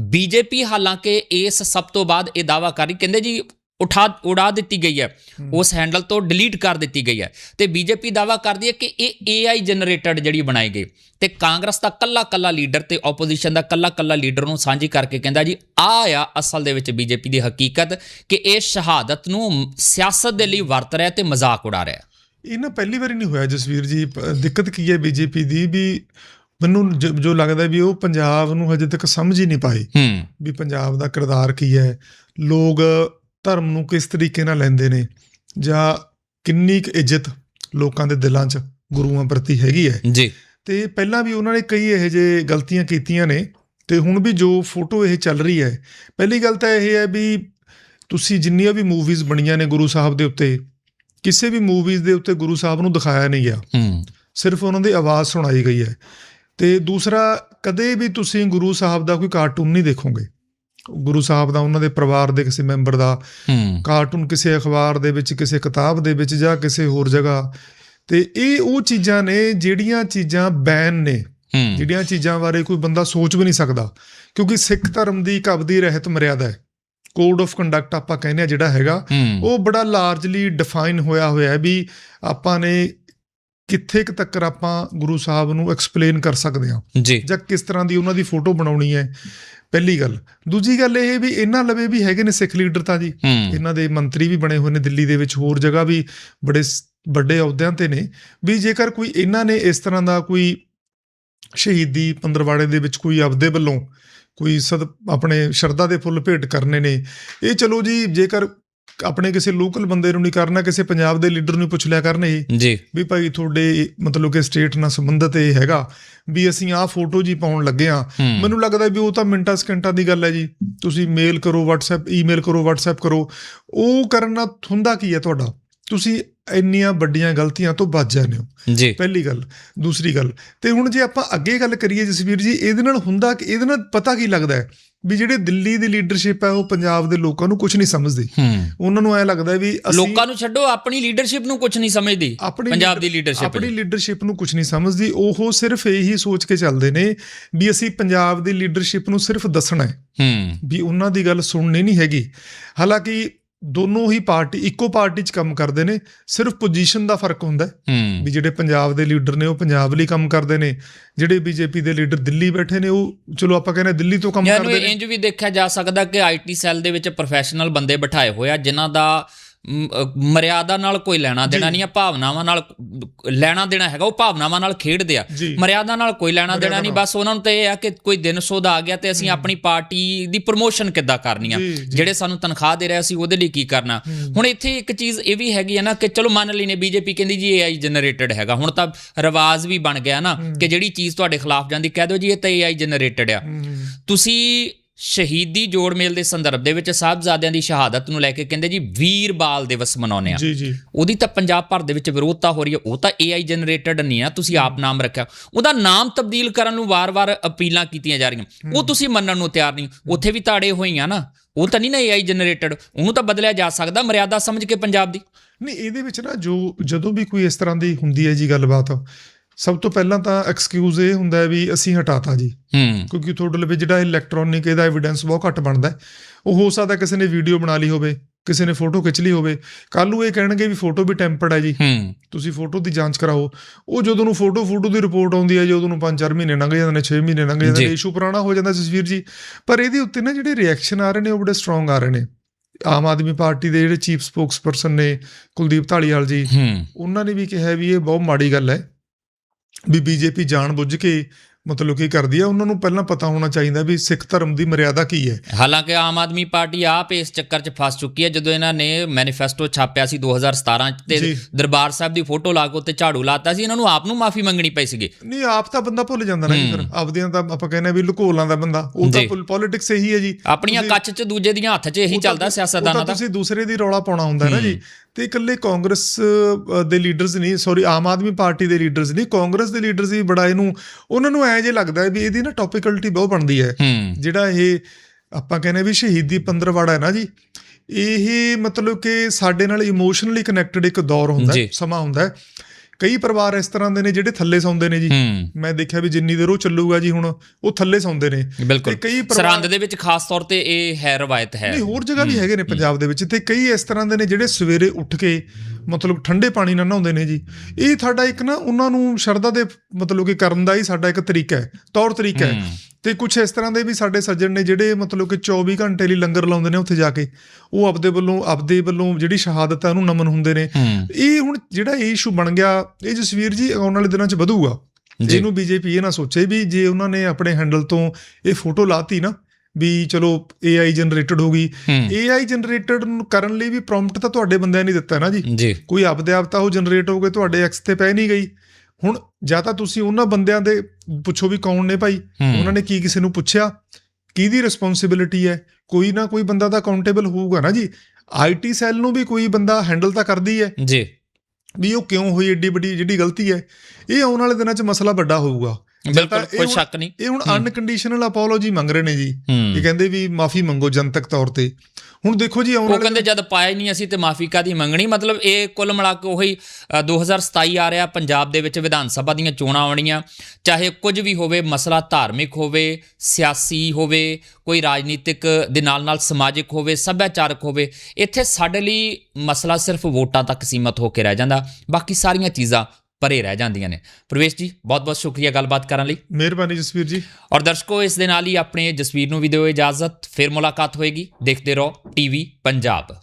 ਬੀਜੇਪੀ ਹਾਲਾਂਕਿ ਇਸ ਸਭ ਤੋਂ ਬਾਅਦ ਇਹ ਦਾਵਾ ਕਰ ਰਹੀ ਕਹਿੰਦੇ ਜੀ ਉਠਾ ਉਡਾ ਦਿੱਤੀ ਗਈ ਹੈ। ਉਸ ਹੈਂਡਲ ਤੋਂ ਡਿਲੀਟ ਕਰ ਦਿੱਤੀ ਗਈ ਹੈ। ਤੇ ਬੀਜੇਪੀ ਦਾਵਾ ਕਰਦੀ ਹੈ ਕਿ ਇਹ AI ਜਨਰੇਟਡ ਜਿਹੜੀ ਬਣਾਈ ਗਈ ਤੇ ਕਾਂਗਰਸ ਦਾ ਕੱਲਾ ਕੱਲਾ ਲੀਡਰ ਤੇ ਆਪੋਜੀਸ਼ਨ ਦਾ ਕੱਲਾ ਕੱਲਾ ਲੀਡਰ ਨੂੰ ਸਾਂਝੀ ਕਰਕੇ ਕਹਿੰਦਾ ਜੀ ਆ ਆ ਅਸਲ ਦੇ ਵਿੱਚ ਬੀਜੇਪੀ ਦੀ ਹਕੀਕਤ ਕਿ ਇਹ ਸ਼ਹਾਦਤ ਨੂੰ ਸਿਆਸਤ ਦੇ ਲਈ ਵਰਤ ਰਿਹਾ ਤੇ ਮਜ਼ਾਕ ਉਡਾ ਰਿਹਾ। ਇਹ ਨਾ ਪਹਿਲੀ ਵਾਰੀ ਨਹੀਂ ਹੋਇਆ ਜਸਵੀਰ ਜੀ ਦਿੱਕਤ ਕੀ ਹੈ ਬੀਜੇਪੀ ਦੀ ਵੀ ਮੈਨੂੰ ਜ- ਲੱਗਦਾ ਵੀ ਉਹ ਪੰਜਾਬ ਨੂੰ ਹਜੇ ਤੱਕ ਸਮਝ ਹੀ ਨਹੀਂ ਹੂੰ। ਵੀ ਪੰਜਾਬ ਦਾ ਕਿਰਦਾਰ ਕੀ ਹੈ। ਲੋਕ ਧਰਮ ਨੂੰ ਕਿਸ ਤਰੀਕੇ ਨਾਲ ਲੈਂਦੇ ਨੇ ਜਾਂ ਕਿੰਨੀ ਕੁ ਇੱਜ਼ਤ ਲੋਕਾਂ ਦੇ ਦਿਲਾਂ 'ਚ ਗੁਰੂਆਂ ਪ੍ਰਤੀ ਹੈਗੀ ਹੈ। ਜੀ। ਤੇ ਪਹਿਲਾਂ ਵੀ ਉਹਨਾਂ ਨੇ ਕਈ ਇਹੋ ਜਿਹੇ ਗਲਤੀਆਂ ਕੀਤੀਆਂ ਨੇ ਤੇ ਹੁਣ ਵੀ ਜੋ ਫੋਟੋ ਇਹ ਚੱਲ ਰਹੀ ਹੈ ਪਹਿਲੀ ਗੱਲ ਤਾਂ ਇਹ ਹੈ ਵੀ ਤੁਸੀਂ ਜਿੰਨੀਆਂ ਵੀ ਮੂਵੀਜ਼ ਬਣੀਆਂ ਨੇ ਗੁਰੂ ਸਾਹਿਬ ਦੇ ਉੱਤੇ ਕਿਸੇ ਵੀ ਮੂਵੀਜ਼ ਦੇ ਉੱਤੇ ਗੁਰੂ ਸਾਹਿਬ ਨੂੰ ਦਿਖਾਇਆ ਨਹੀਂ ਗਿਆ। ਹੂੰ। ਸਿਰਫ ਉਹਨਾਂ ਦੀ ਆਵਾਜ਼ ਸੁਣਾਈ ਗਈ ਹੈ। ਤੇ ਦੂਸਰਾ ਕਦੇ ਵੀ ਤੁਸੀਂ ਗੁਰੂ ਸਾਹਿਬ ਦਾ ਕੋਈ ਕਾਰਟੂਨ ਨਹੀਂ ਦੇਖੋਗੇ। ਗੁਰੂ ਸਾਹਿਬ ਦਾ ਉਹਨਾਂ ਦੇ ਪਰਿਵਾਰ ਦੇ ਕਿਸੇ ਮੈਂਬਰ ਦਾ ਕਾਰਟੂਨ ਕਿਸੇ ਅਖਬਾਰ ਦੇ ਵਿੱਚ ਕਿਸੇ ਕਿਤਾਬ ਦੇ ਵਿੱਚ ਜਾਂ ਕਿਸੇ ਹੋਰ ਜਗ੍ਹਾ। ਤੇ ਇਹ ਉਹ ਚੀਜ਼ਾਂ ਨੇ ਜਿਹੜੀਆਂ ਚੀਜ਼ਾਂ ਬੈਨ ਨੇ। ਜਿਹੜੀਆਂ ਚੀਜ਼ਾਂ ਬਾਰੇ ਕੋਈ ਬੰਦਾ ਸੋਚ ਵੀ ਨਹੀਂ ਸਕਦਾ। ਕਿਉਂਕਿ ਸਿੱਖ ਧਰਮ ਦੀ ਇੱਕ ਅਬਦੀ ਰਹਿਤ ਮਰਿਆਦਾ ਹੈ। ਕੋਡ ਆਫ ਕੰਡਕਟ ਆਪਾਂ ਕਹਿੰਦੇ ਆ ਜਿਹੜਾ ਹੈਗਾ। ਉਹ ਬੜਾ ਲਾਰਜਲੀ ਡਿਫਾਈਨ ਹੋਇਆ ਹੋਇਆ ਹੈ ਵੀ ਆਪਾਂ ਨੇ ਕਿੱਥੇ ਕੁ ਤੱਕ ਆਪਾਂ ਗੁਰੂ ਸਾਹਿਬ ਨੂੰ ਐਕਸਪਲੇਨ ਕਰ ਸਕਦੇ ਹਾਂ? ਜੀ। ਜਾਂ ਕਿਸ ਤਰ੍ਹਾਂ ਦੀ ਉਹਨਾਂ ਦੀ ਫੋਟੋ ਬਣਾਉਣੀ ਹੈ? ਪਹਿਲੀ ਗੱਲ। ਦੂਜੀ ਗੱਲ ਇਹ ਵੀ ਇਹਨਾਂ ਲਵੇ ਵੀ ਹੈਗੇ ਨੇ ਸਿੱਖ ਲੀਡਰ ਤਾਂ ਜੀ। ਇਹਨਾਂ ਦੇ ਮੰਤਰੀ ਵੀ ਬਣੇ ਹੋਏ ਨੇ ਦਿੱਲੀ ਦੇ ਵਿੱਚ। ਹੋਰ ਜਗ੍ਹਾ ਵੀ ਬੜੇ ਵੱਡੇ ਅਹੁਦਿਆਂ ਤੇ ਨੇ। ਵੀ ਜੇਕਰ ਕੋਈ ਇਹਨਾਂ ਨੇ ਇਸ ਤਰ੍ਹਾਂ ਦਾ ਕੋਈ ਸ਼ਹੀਦੀ ਪੰਦਰਵਾੜੇ ਦੇ ਵਿੱਚ ਕੋਈ ਆਪਦੇ ਵੱਲੋਂ ਕੋਈ ਸਦ ਆਪਣੇ ਸ਼ਰਧਾ ਦੇ ਫੁੱਲ ਭੇਟ ਕਰਨੇ ਨੇ। ਇਹ ਚਲੋ ਜੀ ਜੇਕਰ ਆਪਣੇ ਕਿਸੇ ਲੋਕਲ ਬੰਦੇ ਨੂੰ ਨਹੀਂ ਕਰਨਾ ਕਿਸੇ ਪੰਜਾਬ ਦੇ ਲੀਡਰ ਨੂੰ ਪੁੱਛ ਲਿਆ ਕਰਨ ਇਹ। ਜੀ। ਵੀ ਭਾਈ ਤੁਹਾਡੇ ਮਤਲਬ ਕਿ ਸਟੇਟ ਨਾਲ ਸੰਬੰਧਿਤ ਇਹ ਹੈਗਾ ਵੀ ਅਸੀਂ ਆਹ ਫੋਟੋ ਜੀ ਪਾਉਣ ਲੱਗੇ ਆ ਮੈਨੂੰ ਲੱਗਦਾ ਵੀ ਉਹ ਤਾਂ ਮਿੰਟਾਂ ਸਕਿੰਟਾਂ ਦੀ ਗੱਲ ਹੈ ਜੀ। ਤੁਸੀਂ ਮੇਲ ਕਰੋ WhatsApp ਈਮੇਲ ਕਰੋ WhatsApp ਕਰੋ। ਉਹ ਕਰਨਾ ਹੁੰਦਾ ਕੀ ਹੈ ਤੁਹਾਡਾ? ਤੁਸੀਂ ਇੰਨੀਆਂ ਵੱਡੀਆਂ ਗਲਤੀਆਂ ਤੋਂ ਬਚ ਜਾਂਦੇ ਹੋ। ਜੀ। ਪਹਿਲੀ ਗੱਲ। ਦੂਸਰੀ ਗੱਲ। ਤੇ ਹੁਣ ਜੇ ਆਪਾਂ ਅੱਗੇ ਗੱਲ ਕਰੀਏ ਜਸਵੀਰ ਜੀ ਇਹਦੇ ਨਾਲ ਹੁੰਦਾ ਕਿ ਇਹਦੇ ਨਾਲ ਪਤਾ ਕੀ ਲੱਗਦਾ ਹੈ? ਵੀ ਜਿਹੜੇ ਦਿੱਲੀ ਦੀ ਲੀਡਰਸ਼ਿਪ ਹੈ ਉਹ ਪੰਜਾਬ ਦੇ ਲੋਕਾਂ ਨੂੰ ਕੁਝ ਨਹੀਂ ਸਮਝਦੀ। ਉਹਨਾਂ ਨੂੰ ਐ ਲੱਗਦਾ ਵੀ ਅਸੀਂ ਲੋਕਾਂ ਨੂੰ ਛੱਡੋ ਆਪਣੀ ਲੀਡਰਸ਼ਿਪ ਨੂੰ ਕੁਝ ਨਹੀਂ ਸਮਝਦੀ। ਪੰਜਾਬ ਦੀ ਲੀਡਰਸ਼ਿਪ ਆਪਣੀ ਲੀਡਰਸ਼ਿਪ ਨੂੰ ਕੁਝ ਨਹੀਂ ਸਮਝਦੀ। ਉਹ ਸਿਰਫ ਇਹੀ ਸੋਚ ਕੇ ਚੱਲਦੇ ਨੇ ਵੀ ਅਸੀਂ ਪੰਜਾਬ ਦੀ ਲੀਡਰਸ਼ਿਪ ਨੂੰ ਸਿਰਫ ਦੱਸਣਾ ਹੂੰ। ਵੀ ਉਹਨਾਂ ਦੀ ਗੱਲ ਸੁਣਨੀ ਨਹੀਂ ਹੈਗੀ। ਹਾਲਾਂਕਿ ਦੋਨੋਂ ਹੀ ਪਾਰਟੀ ਇੱਕੋ ਪਾਰਟੀ 'ਚ ਕੰਮ ਕਰਦੇ ਨੇ ਸਿਰਫ ਪੋਜੀਸ਼ਨ ਦਾ ਫ਼ਰਕ ਹੁੰਦਾ ਵੀ ਜਿਹੜੇ ਪੰਜਾਬ ਦੇ ਲੀਡਰ ਨੇ ਉਹ ਪੰਜਾਬ ਲਈ ਕੰਮ ਕਰਦੇ ਨੇ। ਜਿਹੜੇ ਬੀਜੇਪੀ ਦੇ ਲੀਡਰ ਦਿੱਲੀ ਬੈਠੇ ਨੇ ਉਹ ਚਲੋ ਆਪਾਂ ਕਹਿੰਦੇ ਦਿੱਲੀ ਤੋਂ ਕੰਮ ਕਰਦੇ ਨੇ। ਇੰਜ ਵੀ ਦੇਖਿਆ ਜਾ ਸਕਦਾ ਕਿ ਆਈਟੀ ਸੈੱਲ ਦੇ ਵਿੱਚ ਪ੍ਰੋਫੈਸ਼ਨਲ ਬੰਦੇ ਬਿਠਾਏ ਹੋਏ ਆ ਜਿਨ੍ਹਾਂ ਦਾ ਮਰਿਆਦਾ ਨਾਲ ਕੋਈ ਲੈਣਾ ਦੇਣਾ ਨਹੀਂ ਆ ਭਾਵਨਾਵਾਂ ਨਾਲ ਲੈਣਾ ਦੇਣਾ ਹੈਗਾ ਉਹ ਭਾਵਨਾਵਾਂ ਨਾਲ ਖੇਡਦੇ ਆ। ਮਰਿਆਦਾ ਨਾਲ ਕੋਈ ਲੈਣਾ ਦੇਣਾ ਨਹੀਂ। ਬਸ ਉਹਨਾਂ ਨੂੰ ਤਾਂ ਇਹ ਆ ਕਿ ਕੋਈ ਦਿਨ ਸੋਧ ਆ ਗਿਆ ਤੇ ਅਸੀਂ ਆਪਣੀ ਪਾਰਟੀ ਦੀ ਪ੍ਰਮੋਸ਼ਨ ਕਿੱਦਾਂ ਕਰਨੀ ਆ। ਜਿਹੜੇ ਸਾਨੂੰ ਤਨਖਾਹ ਦੇ ਰਿਹਾ ਸੀ ਉਹਦੇ ਲਈ ਕੀ ਕਰਨਾ। ਹੁਣ ਇੱਥੇ ਇੱਕ ਚੀਜ਼ ਇਹ ਵੀ ਹੈਗੀ ਹੈ ਨਾ ਕਿ ਚਲੋ ਮੰਨ ਲਈ ਨੇ ਬੀਜੇਪੀ ਕਹਿੰਦੀ ਜੀ AI ਜਨਰੇਟਡ ਹੈਗਾ ਹੁਣ ਤਾਂ ਰਿਵਾਜ ਵੀ ਬਣ ਗਿਆ ਨਾ ਕਿ ਜਿਹੜੀ ਚੀਜ਼ ਤੁਹਾਡੇ ਖਿਲਾਫ ਜਾਂਦੀ ਕਹਿ ਦਿਓ ਜੀ ਇਹ ਤਾਂ AI ਜਨਰੇਟਡ ਆ। ਤੁਸੀਂ ਸ਼ਹੀਦੀ ਜੋੜ ਮੇਲ ਦੇ ਸੰਦਰਭ ਦੇ ਵਿੱਚ ਸਾਹਿਬਜ਼ਾਦਿਆਂ ਦੀ ਸ਼ਹਾਦਤ ਨੂੰ ਲੈ ਕੇ ਕਹਿੰਦੇ ਜੀ ਵੀਰ ਬਾਲ ਦਿਵਸ ਮਨਾਉਂਦੇ ਆ ਜੀ ਜੀ। ਉਹਦੀ ਤਾਂ ਪੰਜਾਬ ਭਰ ਦੇ ਵਿੱਚ ਵਿਰੋਧਤਾ ਹੋ ਰਹੀ ਹੈ। ਉਹ ਤਾਂ AI ਜਨਰੇਟਡ ਨਹੀਂ ਆ। ਤੁਸੀਂ ਆਪ ਨਾਮ ਰੱਖਿਆ। ਉਹਦਾ ਨਾਮ ਤਬਦੀਲ ਕਰਨ ਨੂੰ ਵਾਰ-ਵਾਰ ਅਪੀਲਾਂ ਕੀਤੀਆਂ ਜਾ ਰਹੀਆਂ। ਉਹ ਤੁਸੀਂ ਮੰਨਣ ਨੂੰ ਤਿਆਰ ਨਹੀਂ। ਉੱਥੇ ਵੀ ਤਾੜੇ ਹੋਈਆਂ ਨਾ। ਉਹ ਤਾਂ ਨਹੀਂ ਨਾ AI ਜਨਰੇਟਡ ਉਹਨੂੰ ਤਾਂ ਬਦਲਿਆ ਜਾ ਸਕਦਾ ਮਰਿਆਦਾ ਸਮਝ ਕੇ ਪੰਜਾਬ ਦੀ। ਨਹੀਂ ਇਹਦੇ ਵਿੱਚ ਨਾ ਜੋ ਜਦੋਂ ਵੀ ਕੋਈ ਇਸ ਤਰ੍ਹਾਂ ਦੀ ਹੁੰਦੀ ਹੈ ਜੀ ਗੱਲਬਾਤ ਸਭ ਤੋਂ ਪਹਿਲਾਂ ਤਾਂ ਐਕਸਕਿਊਜ਼ ਇਹ ਹੁੰਦਾ ਹੈ ਵੀ ਅਸੀਂ ਹਟਾਤਾ ਜੀ। ਕਿਉਂਕਿ ਤੁਹਾਡੇ ਲਈ ਜਿਹੜਾ ਇਲੈਕਟ੍ਰੋਨਿਕ ਇਹਦਾ ਐਵੀਡੈਂਸ ਬਹੁਤ ਘੱਟ ਬਣਦਾ। ਉਹ ਹੋ ਸਕਦਾ ਕਿਸੇ ਨੇ ਵੀਡੀਓ ਬਣਾ ਲਈ ਹੋਵੇ ਕਿਸੇ ਨੇ ਫੋਟੋ ਖਿੱਚ ਲਈ ਹੋਵੇ। ਕੱਲ ਨੂੰ ਇਹ ਕਹਿਣਗੇ ਵੀ ਫੋਟੋ ਵੀ ਟੈਂਪਰਡ ਹੈ ਜੀ। ਤੁਸੀਂ ਫੋਟੋ ਦੀ ਜਾਂਚ ਕਰਾਓ। ਉਹ ਜਦੋਂ ਨੂੰ ਫੋਟੋ ਫੋਟੋ ਦੀ ਰਿਪੋਰਟ ਆਉਂਦੀ ਹੈ ਜੀ ਉਦੋਂ ਨੂੰ 5-4 ਮਹੀਨੇ ਲੰਘ ਜਾਂਦੇ ਨੇ 6 ਮਹੀਨੇ ਲੰਘ ਜਾਂਦੇ। ਨੇ ਇਸ਼ੂ ਪੁਰਾਣਾ ਹੋ ਜਾਂਦਾ ਜਸਵੀਰ ਜੀ। ਪਰ ਇਹਦੇ ਉੱਤੇ ਨਾ ਜਿਹੜੇ ਰਿਐਕਸ਼ਨ ਆ ਰਹੇ ਨੇ ਉਹ ਬੜੇ ਸਟਰੋਂਗ ਆ ਰਹੇ ਨੇ। ਆਮ ਆਦਮੀ ਪਾਰਟੀ ਦੇ ਜਿਹੜੇ ਚੀਫ ਸਪੋਕਸਪਰਸਨ ਨੇ ਕੁਲਦੀਪ ਢਾਲੀਵਾਲ ਜੀ ਉਹਨਾਂ ਨੇ ਵੀ ਕਿਹਾ ਵੀ ਇਹ ਬਹੁਤ ਮਾੜੀ ਗੱਲ ਹੈ। ਵੀ ਬੀਜੇਪੀ ਜਾਣ ਬੁੱਝ ਕੇ ਮਤਲਬ ਕੀ ਕਰਦੀ ਹੈ ਉਹਨਾਂ ਨੂੰ ਪਹਿਲਾਂ ਪਤਾ ਹੋਣਾ ਚਾਹੀਦਾ ਵੀ ਸਿੱਖ ਧਰਮ ਦੀ ਮਰਿਆਦਾ ਕੀ ਹੈ। ਹਾਲਾਂਕਿ ਆਮ ਆਦਮੀ ਪਾਰਟੀ ਆਪ ਇਸ ਚੱਕਰ 'ਚ ਫਸ ਚੁੱਕੀ ਹੈ ਜਦੋਂ ਇਹਨਾਂ ਨੇ ਮੈਨੀਫੈਸਟੋ ਛਾਪਿਆ ਸੀ 2017 'ਚ ਤੇ। ਦਰਬਾਰ ਸਾਹਿਬ ਦੀ ਫੋਟੋ ਲਾ ਕੇ ਉੱਤੇ ਝਾੜੂ ਲਾਤਾ ਸੀ ਇਹਨਾਂ ਨੂੰ ਆਪ ਨੂੰ ਮਾਫੀ ਮੰਗਣੀ ਪਈ ਸੀਗੀ। ਨਹੀਂ ਆਪ ਤਾਂ ਬੰਦਾ ਭੁੱਲ ਜਾਂਦਾ ਨਾ ਜੀ ਫਿਰ। ਆਪਦੀਆਂ ਤਾਂ ਆਪਾਂ ਕਹਿੰਦੇ ਵੀ ਲੁਕੋਲਾਂ ਦਾ ਬੰਦਾ ਉਹ। ਤਾਂ ਪੋਲਿਟਿਕਸ ਇਹੀ ਹੈ ਜੀ। ਆਪਣੀਆਂ ਕੱਚ 'ਚ ਦੂਜੇ ਦੀਆਂ ਹੱਥ 'ਚ ਇਹੀ ਚੱਲਦਾ ਸਿਆਸਤਦਾਨਾਂ ਦਾ। ਤੁਸੀਂ ਦੂਸਰੇ ਦੀ ਰੌਲਾ ਪਾਉਣਾ ਹੁੰਦਾ ਹੈ ਨਾ ਜੀ। ਤੇ ਇਕੱਲੇ ਕਾਂਗਰਸ ਦੇ ਲੀਡਰਸ ਨਹੀਂ ਸੌਰੀ ਆਮ ਆਦਮੀ ਪਾਰਟੀ ਦੇ ਲੀਡਰਸ ਨਹੀਂ ਕਾਂਗਰਸ ਦੇ ਲੀਡਰਸ ਵੀ ਬੜਾ ਇਹਨੂੰ ਉਹਨਾਂ ਨੂੰ ਐ ਜੇ ਲੱਗਦਾ ਵੀ ਇਹਦੀ ਨਾ ਟੌਪਿਕਲਿਟੀ ਬਹੁਤ ਬਣਦੀ ਹੈ। ਜਿਹੜਾ ਇਹ ਆਪਾਂ ਕਹਿੰਦੇ ਵੀ ਸ਼ਹੀਦੀ ਪੰਦਰਵਾੜਾ ਹੈ ਨਾ ਜੀ ਇਹ ਮਤਲਬ ਕਿ ਸਾਡੇ ਨਾਲ ਇਮੋਸ਼ਨਲੀ ਕਨੈਕਟਡ ਇੱਕ ਦੌਰ ਹੁੰਦਾ। ਸਮਾਂ ਹੁੰਦਾ ਹੈ। ਕਈ ਪਰਿਵਾਰ ਇਸ ਤਰ੍ਹਾਂ ਦੇ ਨੇ ਜਿਹੜੇ ਥੱਲੇ ਸੌਂਦੇ ਨੇ ਜੀ। ਮੈਂ ਦੇਖਿਆ ਵੀ ਜਿੰਨੀ ਦੇਰ ਉਹ ਚੱਲੂਗਾ ਜੀ ਹੁਣ ਉਹ ਥੱਲੇ ਸੌਂਦੇ ਨੇ। ਬਿਲਕੁਲ। ਤੇ ਕਈ ਸਰਹੰਦ ਦੇ ਵਿੱਚ ਖਾਸ ਤੌਰ ਤੇ ਇਹ ਹੈ ਰਵਾਇਤ ਹੈ। ਨਹੀਂ ਹੋਰ ਜਗ੍ਹਾ ਵੀ ਹੈਗੇ ਨੇ ਪੰਜਾਬ ਦੇ ਵਿੱਚ। ਤੇ ਕਈ ਇਸ ਤਰ੍ਹਾਂ ਦੇ ਨੇ ਜਿਹੜੇ ਸਵੇਰੇ ਉੱਠ ਕੇ ਮਤਲਬ ਠੰਡੇ ਪਾਣੀ ਨਾਲ ਨਹਾਉਂਦੇ ਨੇ ਜੀ। ਇਹ ਸਾਡਾ ਇੱਕ ਨਾ ਉਹਨਾਂ ਨੂੰ ਸ਼ਰਧਾ ਦੇ ਮਤਲਬ ਕਿ ਕਰਨ ਦਾ ਹੀ ਸਾਡਾ ਇੱਕ ਤਰੀਕਾ ਹੈ ਤੌਰ ਤਰੀਕਾ ਹੈ। ਤੇ ਕੁਝ ਇਸ ਤਰ੍ਹਾਂ ਦੇ ਵੀ ਸਾਡੇ ਸੱਜਣ ਨੇ ਜਿਹੜੇ ਮਤਲਬ ਕਿ 24 ਘੰਟੇ ਲਈ ਲੰਗਰ ਲਾਉਂਦੇ ਨੇ ਉੱਥੇ ਜਾ ਕੇ ਉਹ ਆਪਦੇ ਵੱਲੋਂ ਆਪਦੇ ਵੱਲੋਂ ਜਿਹੜੀ ਸ਼ਹਾਦਤ ਹੈ ਉਹਨੂੰ ਨਮਨ ਹੁੰਦੇ ਨੇ। ਇਹ ਹੁਣ ਜਿਹੜਾ ਇਹ ਇਸ਼ੂ ਬਣ ਗਿਆ ਇਹ ਜਸਵੀਰ ਜੀ ਆਉਣ ਵਾਲੇ ਦਿਨਾਂ 'ਚ ਵਧੂਗਾ। ਜੀ। ਇਹਨੂੰ ਬੀਜੇਪੀ ਇਹ ਨਾ ਸੋਚੇ ਵੀ ਜੇ ਉਹਨਾਂ ਨੇ ਆਪਣੇ ਹੈਂਡਲ ਤੋਂ ਇਹ ਫੋਟੋ ਲਾਤੀ ਨਾ ਵੀ ਚਲੋ AI ਜਨਰੇਟਡ ਹੋ ਗਈ। AI ਜਨਰੇਟਡ ਕਰਨ ਲਈ ਵੀ ਪ੍ਰੌਂਪਟ ਤਾਂ ਤੁਹਾਡੇ ਬੰਦਿਆਂ ਨੇ ਦਿੱਤਾ ਨਾ ਜੀ। ਕੋਈ ਆਪਦੇ ਆਪ ਤਾਂ ਉਹ ਜਨਰੇਟ ਹੋ ਕੇ ਤੁਹਾਡੇ ਐਕਸ ਤੇ ਪੈ ਨਹੀਂ ਗਈ। ਹੁਣ ਜਾਂ ਤਾਂ ਤੁਸੀਂ ਉਹਨਾਂ ਬੰਦਿਆਂ ਦੇ ਪੁੱਛੋ ਵੀ ਕੌਣ ਨੇ ਭਾਈ। ਉਹਨਾਂ ਨੇ ਕੀ ਕਿਸੇ ਨੂੰ ਪੁੱਛਿਆ? ਕਿਹਦੀ ਰਿਸਪੌਂਸਿਬਿਲਿਟੀ ਹੈ? ਕੋਈ ਨਾ ਕੋਈ ਬੰਦਾ ਤਾਂ ਅਕਾਊਂਟੇਬਲ ਹੋਊਗਾ ਨਾ ਜੀ। ਆਈਟੀ ਸੈੱਲ ਨੂੰ ਵੀ ਕੋਈ ਬੰਦਾ ਹੈਂਡਲ ਤਾਂ ਕਰਦੀ ਹੈ। ਜੀ। ਵੀ ਉਹ ਕਿਉਂ ਹੋਈ ਏਡੀ ਵੱਡੀ ਜਿਹੜੀ ਗਲਤੀ ਹੈ। ਇਹ ਆਉਣ ਵਾਲੇ ਦਿਨਾਂ 'ਚ ਮਸਲਾ ਵੱਡਾ ਹੋਊਗਾ। ਬਿਲਕੁਲ ਕੋਈ ਸ਼ੱਕ ਨਹੀਂ। ਇਹ ਹੁਣ ਅਨਕੰਡੀਸ਼ਨਲ ਅਪੋਲੋਜੀ ਮੰਗ ਰਹੇ ਨੇ ਜੀ। ਇਹ ਕਹਿੰਦੇ ਵੀ ਮਾਫੀ ਮੰਗੋ ਜਨਤਕ ਤੌਰ ਤੇ। ਹੁਣ ਦੇਖੋ ਜੀ ਆਉਣ ਉਹ ਕਹਿੰਦੇ ਜਦ ਪਾਇਆ ਨਹੀਂ ਅਸੀਂ ਤੇ ਮਾਫੀ ਕਾਦੀ ਮੰਗਣੀ? ਮਤਲਬ ਇਹ ਕੁੱਲ ਮਿਲਾ ਕੇ ਉਹੀ ਅ, 2027 ਆ ਰਿਹਾ ਪੰਜਾਬ ਦੇ ਵਿੱਚ ਵਿਧਾਨ ਸਭਾ ਦੀਆਂ ਚੋਣਾਂ ਆਉਣੀਆਂ। ਚਾਹੇ ਕੁਝ ਵੀ ਹੋਵੇ ਮਸਲਾ ਧਾਰਮਿਕ ਹੋਵੇ ਸਿਆਸੀ ਹੋਵੇ ਕੋਈ ਰਾਜਨੀਤਿਕ ਦੇ ਨਾਲ ਨਾਲ ਸਮਾਜਿਕ ਹੋਵੇ ਸੱਭਿਆਚਾਰਕ ਹੋਵੇ ਇੱਥੇ ਸਾਡੇ ਲਈ ਮਸਲਾ ਸਿਰਫ ਵੋਟਾਂ ਤੱਕ ਸੀਮਤ ਹੋ ਕੇ ਰਹਿ ਜਾਂਦਾ। ਬਾਕੀ ਸਾਰੀਆਂ ਚੀਜ਼ਾਂ ਭਰੇ ਰਹਿ ਜਾਂਦੀਆਂ ਨੇ। ਪ੍ਰਵੇਸ਼ ਜੀ ਬਹੁਤ ਬਹੁਤ ਸ਼ੁਕਰੀਆ ਗੱਲਬਾਤ ਕਰਨ ਲਈ। ਮਿਹਰਬਾਨੀ ਜਸਵੀਰ ਜੀ। ਔਰ ਦਰਸ਼ਕੋ ਇਸ ਦੇ ਨਾਲ ਹੀ ਆਪਣੇ ਜਸਵੀਰ ਨੂੰ ਵੀ ਦਿਓ ਇਜਾਜ਼ਤ। ਫਿਰ ਮੁਲਾਕਾਤ ਹੋਏਗੀ। ਦੇਖਦੇ ਰਹੋ ਟੀਵੀ ਪੰਜਾਬ।